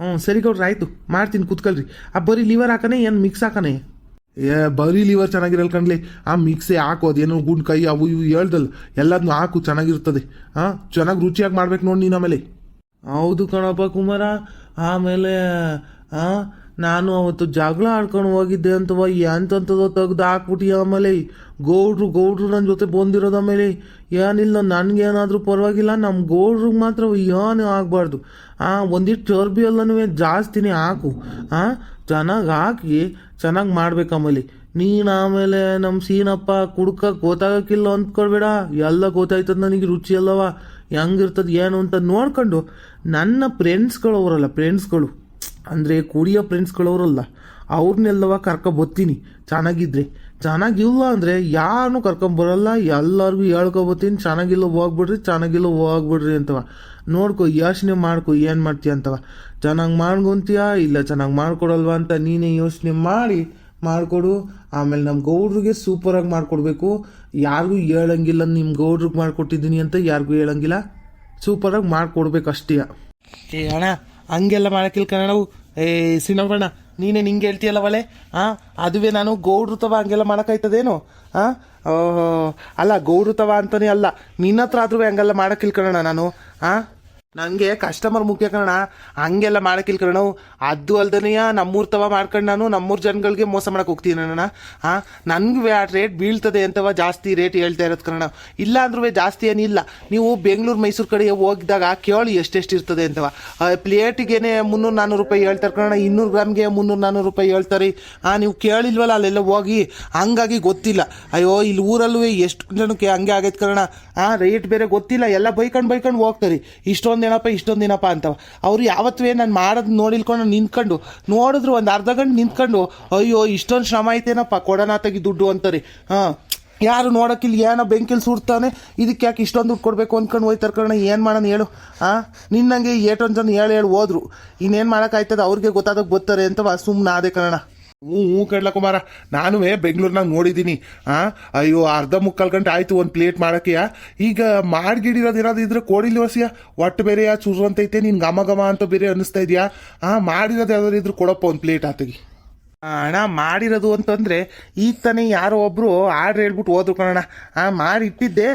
ಹ್ಞೂ ಸರಿ ಗೌಡ್ರಿ, ಆಯಿತು. ಮಾಡ್ತೀನಿ, ಕೂತ್ಕೊಳ್ರಿ. ಆ, ಬರೀ ಲಿವರ್ ಹಾಕನೆ, ಏನು ಮಿಕ್ಸ್ ಹಾಕನೆ? ಏ, ಬರೀ ಲಿವರ್ ಚೆನ್ನಾಗಿರಲ್ಲ ಕಣ್ಲಿ. ಆ ಮಿಕ್ಸೆ ಹಾಕು, ಅದೇನೋ ಗುಂಡ್ ಕೈ, ಅವು ಇವು ಹೇಳ್ದಲ್ಲ. ಎಲ್ಲದನ್ನು ಹಾಕು ಚೆನ್ನಾಗಿರ್ತದೆ ಹಾಂ ಚೆನ್ನಾಗಿ ರುಚಿಯಾಗಿ ಮಾಡ್ಬೇಕು ನೋಡಿ ನೀನು ಆಮೇಲೆ. ಹೌದು ಕಣಪ್ಪ ಕುಮಾರ. ಆಮೇಲೆ, ಆ ನಾನು ಅವತ್ತು ಜಗಳ ಆಡ್ಕೊಂಡು ಹೋಗಿದ್ದೆ ಅಂತವ ಎಂತಂತದೋ ತೆಗ್ದು ಹಾಕ್ಬಿಟ್ಟಿ ಆಮೇಲೆ. ಗೌಡ್ರು ಗೌಡ್ರು ನನ್ನ ಜೊತೆ ಬಂದಿರೋದ ಮೇಲೆ ಏನಿಲ್ಲ, ನನಗೇನಾದ್ರೂ ಪರವಾಗಿಲ್ಲ ನಮ್ಮ ಗೌಡ್ರಿಗೆ ಮಾತ್ರ ಏನು ಆಗಬಾರ್ದು. ಆ, ಒಂದಿಷ್ಟು ಚರ್ಬಿ ಎಲ್ಲನೂ ಜಾಸ್ತಿನೇ ಹಾಕು. ಆ, ಚೆನ್ನಾಗಿ ಹಾಕಿ, ಚೆನ್ನಾಗಿ ಮಾಡ್ಬೇಕು ಆಮೇಲೆ. ನೀನು ಆಮೇಲೆ ನಮ್ಮ ಸೀನಪ್ಪ ಕುಡ್ಕಕ್ಕೆ ಗೊತ್ತಾಗಕ್ಕಿಲ್ಲ ಅಂದ್ಕೊಳ್ಬೇಡ. ಎಲ್ಲ ಗೊತ್ತಾಯ್ತದ ನನಗೆ ರುಚಿ ಅಲ್ಲವ ಹೆಂಗಿರ್ತದ ಏನು ಅಂತ ನೋಡ್ಕೊಂಡು, ನನ್ನ ಫ್ರೆಂಡ್ಸ್ಗಳು ಅವರಲ್ಲ ಫ್ರೆಂಡ್ಸ್ಗಳು ಅಂದರೆ ಕೂಡಿಯ ಫ್ರೆಂಡ್ಸ್ಗಳವರಲ್ಲ ಅವ್ರನ್ನೆಲ್ಲವ ಕರ್ಕೊಬತ್ತೀನಿ ಚೆನ್ನಾಗಿದ್ರೆ. ಚೆನ್ನಾಗಿಲ್ಲ ಅಂದರೆ ಯಾರನ್ನೂ ಕರ್ಕೊಂಬರಲ್ಲ ಎಲ್ಲರಿಗೂ ಹೇಳ್ಕೊಬತ್ತೀನಿ ಚೆನ್ನಾಗಿಲ್ಲ ಹೋಗ್ಬಿಡ್ರಿ ಚೆನ್ನಾಗಿಲ್ಲ ಹೋಗ್ಬಿಡ್ರಿ ಅಂತವ. ನೋಡ್ಕೊ, ಯೋಚನೆ ಮಾಡ್ಕೊ, ಏನು ಮಾಡ್ತೀಯ ಅಂತವ. ಚೆನ್ನಾಗಿ ಮಾಡ್ಕೊಂತೀಯ, ಇಲ್ಲ ಚೆನ್ನಾಗಿ ಮಾಡ್ಕೊಡಲ್ವಾ ಅಂತ ನೀನೇ ಯೋಚನೆ ಮಾಡಿ ಮಾಡಿಕೊಡು. ಆಮೇಲೆ ನಮ್ಮ ಗೌಡ್ರಿಗೆ ಸೂಪರಾಗಿ ಮಾಡಿಕೊಡ್ಬೇಕು. ಯಾರಿಗೂ ಹೇಳಂಗಿಲ್ಲ ನಿಮ್ಮ ಗೌಡ್ರಿಗೆ ಮಾಡಿಕೊಟ್ಟಿದ್ದೀನಿ ಅಂತ ಯಾರಿಗೂ ಹೇಳಂಗಿಲ್ಲ. ಸೂಪರಾಗಿ ಮಾಡಿಕೊಡ್ಬೇಕು ಅಷ್ಟೇ ಅಣ್ಣ ಹಂಗೆಲ್ಲ ಮಾಡಕ್ಕಿಲ್ಲ ಕಣ ನಾವು ಏ ಸಿನಪ್ಪಣ್ಣ ನೀನೇ ನಿಂಗೆ ಹೇಳ್ತೀಯಲ್ಲ ಒಳೆ ಹಾಂ ಅದುವೇ ನಾನು ಗೌಡೃತವ ತವ ಹಂಗೆಲ್ಲ ಮಾಡೋಕ್ಕಾಯ್ತದೇನು? ಹಾಂ ಅಲ್ಲ ಗೌಡೃತವ ತವ ಅಂತಾನೆ ಅಲ್ಲ ನಿನ್ನ ಹತ್ರ ಆದ್ರೂ ಹಂಗೆಲ್ಲ ಮಾಡೋಕ್ಕಿಲ್ಲ ಕಣೋಣ ನಾನು ಹಾಂ ನನಗೆ ಕಸ್ಟಮರ್ ಮುಖ್ಯ ಕಣ ಹಂಗೆಲ್ಲ ಮಾಡೋಕ್ಕಿಲ್ಲ ಕಣ ಅದು ಅಲ್ದನೆಯ ನಮ್ಮೂರು ತವ ಮಾಡ್ಕೊಂಡು ನಾನು, ನಮ್ಮೂರು ಜನಗಳಿಗೆ ಮೋಸ ಮಾಡಕ್ಕೆ ಹೋಗ್ತೀನಿ ಅಣ್ಣ ಹಾಂ ನನಗೂ ಆ ರೇಟ್ ಬೀಳ್ತದೆ ಅಂತವ ಜಾಸ್ತಿ ರೇಟ್ ಹೇಳ್ತಾ ಇರೋದು ಕಣ ಇಲ್ಲ ಅಂದ್ರೂ ಜಾಸ್ತಿ ಏನಿಲ್ಲ. ನೀವು ಬೆಂಗಳೂರು, ಮೈಸೂರು ಕಡೆ ಹೋಗಿದಾಗ ಕೇಳಿ ಎಷ್ಟೆಷ್ಟು ಇರ್ತದೆ ಅಂತವ. ಪ್ಲೇಟಿಗೇನೆ ಮುನ್ನೂರು ನಾನ್ನೂರು ರೂಪಾಯಿ ಹೇಳ್ತಾರೆ ಕಣ ಇನ್ನೂರು ಗ್ರಾಮ್ಗೆ ಮುನ್ನೂರು ನಾನ್ನೂರು ರೂಪಾಯಿ ಹೇಳ್ತಾರೆ. ಹಾಂ ನೀವು ಕೇಳಿಲ್ವಲ್ಲ, ಅಲ್ಲೆಲ್ಲ ಹೋಗಿ. ಹಂಗಾಗಿ ಗೊತ್ತಿಲ್ಲ. ಅಯ್ಯೋ, ಇಲ್ಲಿ ಊರಲ್ಲೂ ಎಷ್ಟು ಜನಕ್ಕೆ ಹಂಗೆ ಆಗೈತೆ ಕಣ ಆ ರೇಟ್ ಬೇರೆ ಗೊತ್ತಿಲ್ಲ. ಎಲ್ಲ ಬೈಕೊಂಡು ಬೈಕೊಂಡು ಹೋಗ್ತಾರೆ. ಇಷ್ಟೊಂದೇನಪ್ಪ ದಿನಪ್ಪ ಅಂತವ ಅವ್ರು ಯಾವತ್ತೂ ನಾನು ಮಾಡೋದು ನೋಡಿಲ್ಕೊಂಡು ನಿಂತ್ಕೊಂಡು, ನೋಡಿದ್ರು ಒಂದು ಅರ್ಧ ಗಂಟೆ ನಿಂತ್ಕೊಂಡು, ಅಯ್ಯೋ, ಇಷ್ಟೊಂದು ಶ್ರಮ ಐತೇನಪ್ಪ, ಕೊಡೋಣ ತೆಗಿ ದುಡ್ಡು ಅಂತಾರೆ. ಹಾಂ. ಯಾರು ನೋಡೋಕ್ಕಿಲ್ಲ, ಏನೋ ಬೆಂಕಿಲಿ ಸುಡ್ತಾನೆ, ಇದಕ್ಕೆ ಯಾಕೆ ಇಷ್ಟೊಂದು ದುಡ್ಡು ಕೊಡಬೇಕು ಅಂದ್ಕೊಂಡು ಹೋಯ್ತಾರೆ ಕಣ ಏನು ಮಾಡೋಣ ಹೇಳು. ಹಾಂ ನಿನ್ನಂಗೆ ಏಟೊಂದು ಜನ ಹೇಳಿ ಹೇಳಿ ಹೋದ್ರು. ಇನ್ನೇನು ಮಾಡೋಕ್ಕಾಯ್ತದ ಅವ್ರಿಗೆ ಗೊತ್ತಾದಾಗ ಗೊತ್ತಾರೆ ಅಂತ ಸುಮ್ಮನೆ ಅದೇ ಕಣ ಹ್ಞೂ ಹ್ಞೂ ಕಡ್ಲ ಮಾರ ನಾನು ಬೆಂಗಳೂರಿನಾಗ ನೋಡಿದ್ದೀನಿ ಹಾಂ ಅಯ್ಯೋ, ಅರ್ಧ ಮುಕ್ಕಾಲು ಗಂಟೆ ಆಯಿತು ಒಂದು ಪ್ಲೇಟ್ ಮಾಡೋಕೆಯ ಈಗ ಮಾಡ್ಗಿಡಿರೋದು ಇರೋದು ಇದ್ರೆ ಕೋಡಿಲಿ ವಸಿಯ ಒಟ್ಟು ಬೇರೆ ಯಾ ಚೂರು ಅಂತೈತೆ ನೀನು ಘಮ ಘಮ ಅಂತ ಬೇರೆ ಅನ್ನಿಸ್ತಾ ಇದೆಯಾ? ಹಾಂ ಮಾಡಿರೋದು ಯಾವ್ದಾದ್ರು ಇದ್ರೆ ಕೊಡಪ್ಪ ಒಂದು ಪ್ಲೇಟ್ ಆತಗಿ. ಹಣ ಮಾಡಿರೋದು ಅಂತಂದ್ರೆ ಈಗ ತಾನೇ ಯಾರೋ ಒಬ್ರು ಆರ್ಡ್ರ್ ಹೇಳ್ಬಿಟ್ಟು ಹೋದ್ರು ಕಣಣ್ಣ. ಆ ಮಾಡಿ ಇಟ್ಟಿದ್ದೆ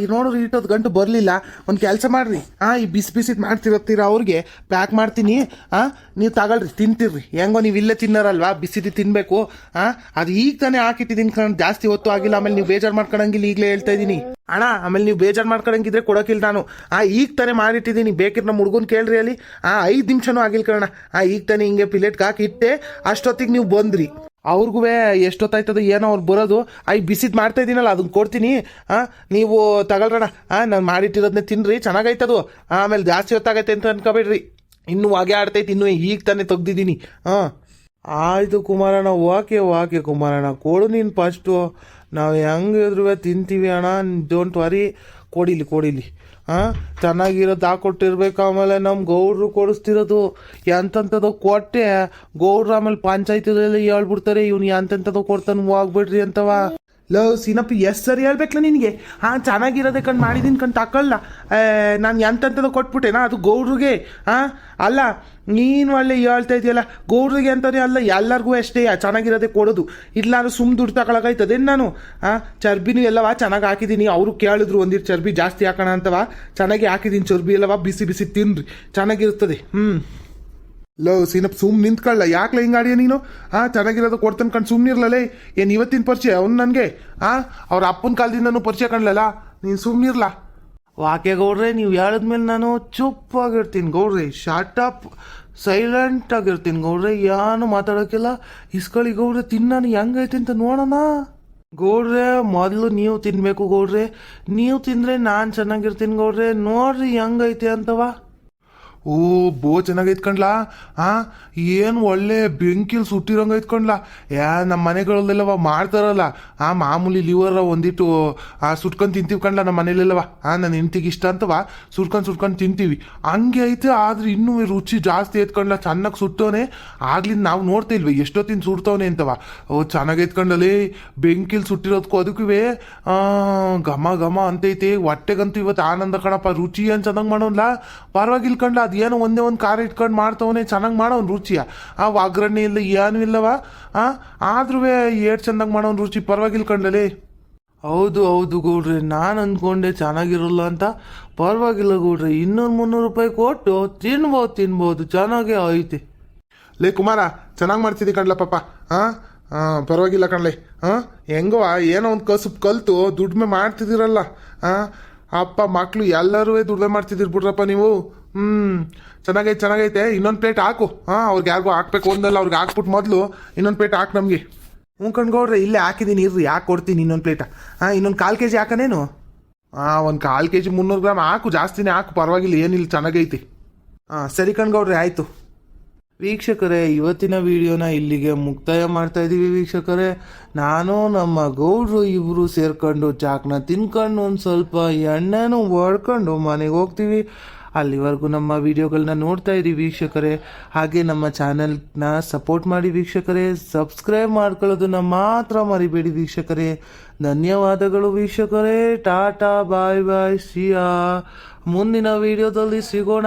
ಈ ನೋಡ್ರಿ ಇಟ್ಟೋದು ಗಂಟು ಬರಲಿಲ್ಲ. ಒಂದು ಕೆಲಸ ಮಾಡ್ರಿ. ಹಾಂ ಈ ಬಿಸಿ ಬಿಸಿ ಮಾಡ್ತಿರತ್ತೀರ ಅವ್ರಿಗೆ ಪ್ಯಾಕ್ ಮಾಡ್ತೀನಿ. ಆ, ನೀವು ತಗೊಳ್ರಿ, ತಿಂತಿರ್ರಿ. ಹೆಂಗೋ ನೀವು ಇಲ್ಲೇ ತಿನ್ನರಲ್ವಾ? ಬಿಸಿದು ತಿನ್ನಬೇಕು ಆ, ಅದು ಈಗ ತಾನೇ ಹಾಕಿಟ್ಟಿದ್ದೀನಿ ಕಣ ಜಾಸ್ತಿ ಹೊತ್ತು ಆಗಿಲ್ಲ. ಆಮೇಲೆ ನೀವು ಬೇಜಾರು ಮಾಡ್ಕೊಳಂಗಿಲ್ಲ ಈಗಲೇ ಹೇಳ್ತಾ ಇದ್ದೀನಿ. ಅಣ್ಣ, ಆಮೇಲೆ ನೀವು ಬೇಜಾರು ಮಾಡ್ಕೊಳಂಗಿದ್ರೆ ಕೊಡೋಕಿಲ್ಲ ನಾನು. ಆ, ಈಗ ತಾನೇ ಮಾಡಿಟ್ಟಿದ್ದೀನಿ. ಬೇಕಿದ್ರೆ ನಮ್ಮ ಕೇಳ್ರಿ ಅಲ್ಲಿ. ಆ, ಐದು ನಿಮಿಷನೂ ಆಗಿಲ್ಲ ಕಣ ಆ, ಈಗ ತಾನೇ ಹಿಂಗೆ ಪ್ಲೇಟ್ಗೆ ಹಾಕಿ ಇಟ್ಟೆ ಅಷ್ಟೊತ್ತಿಗೆ ನೀವು ಬಂದ್ರಿ. ಅವ್ರಿಗೂ ಎಷ್ಟೊತ್ತಾಯ್ತದ ಏನೋ ಅವ್ರು ಬರೋದು. ಐ ಬಿಸಿದ್ ಮಾಡ್ತಾ ಇದ್ದೀನಲ್ಲ ಅದನ್ನ ಕೊಡ್ತೀನಿ. ಆ, ನೀವು ತಗೊಳ್ರಣ. ಆ, ನಾನು ಮಾಡಿಟ್ಟಿರೋದನ್ನೇ ತಿನ್ರಿ, ಚೆನ್ನಾಗೈತದು. ಆಮೇಲೆ ಜಾಸ್ತಿ ಹೊತ್ತಾಗೈತೆ ಅಂತ ಅನ್ಕೋಬೇಡ್ರಿ. ಇನ್ನೂ ಹಾಗೆ ಆಡ್ತೈತಿ, ಇನ್ನೂ ಈಗ ತಾನೇ ತೆಗ್ದಿದ್ದೀನಿ. ಹಾಂ ಆಯಿತು ಕುಮಾರಣ್ಣ ಓಕೆ ಓಕೆ ಕುಮಾರಣ್ಣ. ಕೊಡು ನೀನು ಫಸ್ಟು ನಾವು ಹೆಂಗಿದ್ರು ತಿಂತೀವಿ ಅಣ್ಣ ಡೋಂಟ್ ವರಿ ಕೊಡಿಲಿ ಕೊಡಿಲಿ. ಹಾಂ ಚೆನ್ನಾಗಿರೋದು ಹಾಕೊಟ್ಟಿರ್ಬೇಕು ಆಮೇಲೆ ನಮ್ಮ ಗೌಡ್ರು ಕೊಡಿಸ್ತಿರೋದು ಎಂತದ ಕೊಟ್ಟೆ. ಗೌಡ್ರು ಆಮೇಲೆ ಪಂಚಾಯತಿದಲ್ಲಿ ಹೇಳ್ಬಿಡ್ತಾರೆ, ಇವ್ನು ಎಂತೆಂಥದ್ದು ಕೊಡ್ತಾನೆ ಹೋಗ್ಬಿಡ್ರಿ ಅಂತವ. ಲವ್ ಸೀನಪ್ಪ ಎಷ್ಟು ಸರಿ ಹೇಳ್ಬೇಕಲ್ಲ ನಿನಗೆ? ಹಾಂ, ಚೆನ್ನಾಗಿರೋದೆ ಕಣ್ ಮಾಡಿದ್ದೀನಿ ಕಣ್, ತಕೊಳ್ಳ. ನಾನು ಎಂತಂತದ ಕೊಟ್ಬಿಟ್ಟೆನಾ ಅದು ಗೌಡ್ರಿಗೆ? ಹಾಂ? ಅಲ್ಲ, ನೀನು ಒಳ್ಳೆ ಹೇಳ್ತಾ ಇದೆಯಲ್ಲ, ಗೌಡ್ರಿಗೆ ಅಂತಾನೆ ಅಲ್ಲ, ಎಲ್ಲರಿಗೂ ಅಷ್ಟೇ, ಚೆನ್ನಾಗಿರೋದೆ ಕೊಡೋದು. ಇಲ್ಲ ಸುಮ್ ದುಡ್ಡು ತಗೊಳಕಾಯ್ತದೇನು ನಾನು? ಹಾಂ, ಚರ್ಬಿನೂ ಎಲ್ಲವ ಚೆನ್ನಾಗಿ ಹಾಕಿದ್ದೀನಿ ಅವರು ಕೇಳಿದ್ರು ಒಂದಿಟ್ಟು ಚರ್ಬಿ ಜಾಸ್ತಿ ಹಾಕೋಣ ಅಂತವ ಚೆನ್ನಾಗಿ ಹಾಕಿದ್ದೀನಿ ಚರ್ಬಿ ಎಲ್ಲವ ಬಿಸಿ ಬಿಸಿ ತಿನ್ರಿ. ಚೆನ್ನಾಗಿರ್ತದೆ ಹ್ಞೂ ಲವ್ ಸೀನಪ್ ಸುಮ್ ನಿಂತ್ಕೊಳ್ಳ. ಯಾಕ್ಲ ಹಿಂಗಾಡಿಯ ನೀನು? ಆ, ಚೆನ್ನಾಗಿರೋದು ಕೊಡ್ತಾನೆ ಕಣ್ ಸುಮ್ಮನಿರ್ಲಲೇ ಏನು ಇವತ್ತಿನ ಪರಿಚಯ? ಅವ್ನು ನನಗೆ? ಆ, ಅವ್ರ ಅಪ್ಪನ ಕಾಲದಿಂದನೂ ಪರಿಚಯ ಕಾಣಲಲ್ಲ? ನೀನು ಸುಮ್ಮನಿರ್ಲಾ ವಾಕ್ಯ ಗೌಡ್ರೆ, ನೀವು ಹೇಳಿದ್ಮೇಲೆ ನಾನು ಚುಪ್ಪಾಗಿರ್ತೀನಿ ಗೌಡ್ರಿ. ಶಾರ್ಟ್ ಅಪ್ ಸೈಲೆಂಟ್ ಆಗಿರ್ತೀನಿ ಗೌಡ್ರೆ. ಏನು ಮಾತಾಡೋಕ್ಕಿಲ್ಲ. ಇಸ್ಕಳಿ ಗೌಡ್ರೆ ತಿನ್ನಾನು ಹೆಂಗೈತಿ ಅಂತ ನೋಡೋಣ. ಗೌಡ್ರೆ, ಮೊದಲು ನೀವು ತಿನ್ಬೇಕು ಗೌಡ್ರೆ. ನೀವು ತಿಂದ್ರೆ ನಾನು ಚೆನ್ನಾಗಿರ್ತೀನಿ ಗೌಡ್ರೆ. ನೋಡ್ರಿ ಹೆಂಗೈತೆ ಅಂತವ. ಓ ಬೋ ಚೆನ್ನಾಗಿ ಕಣ್ಲಾ ಆ, ಏನು ಒಳ್ಳೆ ಬೆಂಕಿಲ್ ಸುಟ್ಟಿರಂಗ ಐತ್ಕೊಂಡ್ಲಾ ಯಾ ನಮ್ಮ ಮನೆಗಳಲ್ಲೆಲ್ಲವ ಮಾಡ್ತಾರಲ್ಲ. ಆ, ಮಾಮೂಲಿ ಲಿವರ್ ಒಂದಿಟ್ಟು, ಆ, ಸುಟ್ಕೊಂಡು ತಿಂತೀವಿ ಕಣ್ಲ ನಮ್ಮ ಮನೇಲೆಲ್ಲವ ಆ ನನ್ನ ಹೆಂಡ್ತಿಗೆ ಇಷ್ಟ ಅಂತವ? ಸುಟ್ಕೊಂಡು ಸುಟ್ಕೊಂಡು ತಿಂತೀವಿ. ಹಂಗೆ ಐತೆ, ಆದ್ರೆ ಇನ್ನೂ ರುಚಿ ಜಾಸ್ತಿ ಎತ್ಕೊಂಡ್ಲಾ ಚೆನ್ನಾಗಿ ಸುಟ್ಟವನೆ ಆಗ್ಲಿಂದ ನಾವು ನೋಡ್ತಾ ಇಲ್ವಿ, ಎಷ್ಟೊತ್ತಿನ ಸುಡ್ತವನೆ ಅಂತವ? ಓ, ಚೆನ್ನಾಗಿ ಎತ್ಕೊಂಡಲ್ಲಿ ಬೆಂಕಿಲ್ ಸುಟ್ಟಿರೋದಕ್ಕೂ ಅದಕ್ಕೂ ಘಮ ಘಮ ಅಂತೈತೆ. ಹೊಟ್ಟೆಗಂತೂ ಇವತ್ತು ಆನಂದ ಕಣಪ್ಪ, ರುಚಿ ಅಂತ ಚೆನ್ನಾಗಿ ಮಾಡೋನ್ಲಾ? ಪರವಾಗಿಲ್ಲ ಕಂಡ್ಲ ಅದೇನೋ ಒಂದೇ ಒಂದು ಕಾರ್ ಇಟ್ಕೊಂಡು ಮಾಡ್ತವನೆ, ಚೆನ್ನಾಗಿ ಮಾಡೋನ್ ರುಚಿಯ ಆ ಒಗ್ಗರಣೆ ಇಲ್ಲ, ಏನೂ ಇಲ್ಲವ? ಆದ್ರೂ ಏಟ್ ಚೆನ್ನಾಗಿ ಮಾಡೋನ್ ರುಚಿ. ಪರವಾಗಿಲ್ಲ ಕಂಡಲಿ ಹೌದು ಹೌದು ಗೌಡ್ರಿ. ನಾನು ಅಂದ್ಕೊಂಡೆ ಚೆನ್ನಾಗಿರಲ್ಲ ಅಂತ. ಪರವಾಗಿಲ್ಲ ಗೌಡ್ರಿ. ಇನ್ನೂರು ಮುನ್ನೂರು ರೂಪಾಯಿ ಕೊಟ್ಟು ತಿನ್ಬೋದು ತಿನ್ಬೋದು. ಚೆನ್ನಾಗೇ ಐತೆ. ಲೇ ಕುಮಾರ, ಚೆನ್ನಾಗಿ ಮಾಡ್ತಿದ್ದಿ ಕಣ್ಲ ಪಾಪ ಹಾಂ ಹಾಂ ಪರವಾಗಿಲ್ಲ ಕಣ್ಲೆ. ಹಾಂ ಹೆಂಗೋ ಏನೋ ಒಂದು ಕಸುಬು ಕಲಿತು ದುಡಿಮೆ ಮಾಡ್ತಿದ್ದೀರಲ್ಲ ಹಾಂ ಅಪ್ಪ ಮಕ್ಕಳು ಎಲ್ಲರೂ ದುಡಿಮೆ ಮಾಡ್ತಿದ್ದೀರಿ ಬಿಡ್ರಪ್ಪ ನೀವು. ಹ್ಞೂ ಚೆನ್ನಾಗೈತೆ ಚೆನ್ನಾಗೈತೆ. ಇನ್ನೊಂದು ಪ್ಲೇಟ್ ಹಾಕು. ಹಾಂ, ಅವ್ರಿಗೆ ಯಾರಿಗೂ ಹಾಕ್ಬೇಕು ಒಂದಲ್ಲ ಅವ್ರಿಗೆ ಹಾಕ್ಬಿಟ್ಟು ಮೊದಲು ಇನ್ನೊಂದು ಪ್ಲೇಟ್ ಹಾಕು ನಮಗೆ. ಹ್ಞೂ ಕಣ್ಗೌಡ್ರೆ, ಇಲ್ಲೇ ಹಾಕಿದ್ದೀನಿ ಇರ್ರಿ, ಯಾಕೆ ಕೊಡ್ತೀನಿ ಇನ್ನೊಂದು ಪ್ಲೇಟ ಹಾಂ, ಇನ್ನೊಂದು ಕಾಲು ಕೆ ಜಿ ಹಾಕನೇನು? ಹಾಂ, ಒಂದು ಕಾಲು ಕೆ ಜಿ ಮುನ್ನೂರು ಗ್ರಾಮ್ ಹಾಕು, ಜಾಸ್ತಿನೇ ಹಾಕು, ಪರವಾಗಿಲ್ಲ, ಏನಿಲ್ಲ, ಚೆನ್ನಾಗೈತಿ. ಹಾಂ, ಸರಿ ಕಣ್ಗೌಡ್ರೆ, ಆಯಿತು. ವೀಕ್ಷಕರೇ, ಇವತ್ತಿನ ವಿಡಿಯೋನ ಇಲ್ಲಿಗೆ ಮುಕ್ತಾಯ ಮಾಡ್ತಾ ಇದ್ದೀವಿ ವೀಕ್ಷಕರೇ. ನಾನು, ನಮ್ಮ ಗೌಡ್ರು ಇಬ್ಬರು ಸೇರ್ಕೊಂಡು ಚಾಕ್ನ ತಿನ್ಕೊಂಡು ಒಂದು ಸ್ವಲ್ಪ ಎಣ್ಣೆನೂ ಹೊಡ್ಕೊಂಡು ಮನೆಗೆ ಹೋಗ್ತೀವಿ. ಅಲ್ಲಿವರೆಗೂ ನಮ್ಮ ವಿಡಿಯೋಗಳನ್ನ ನೋಡ್ತಾ ಇರಿ ವೀಕ್ಷಕರೇ. ಹಾಗೆ ನಮ್ಮ ಚಾನೆಲ್ನ ಸಪೋರ್ಟ್ ಮಾಡಿ ವೀಕ್ಷಕರೇ. ಸಬ್ಸ್ಕ್ರೈಬ್ ಮಾಡ್ಕೊಳ್ಳೋದನ್ನ ಮಾತ್ರ ಮರಿಬೇಡಿ ವೀಕ್ಷಕರೇ. ಧನ್ಯವಾದಗಳು ವೀಕ್ಷಕರೇ. ಟಾಟಾ, ಬಾಯ್ ಬಾಯ್. ಸಿಯಾ. ಮುಂದಿನ ವಿಡಿಯೋದಲ್ಲಿ ಸಿಗೋಣ.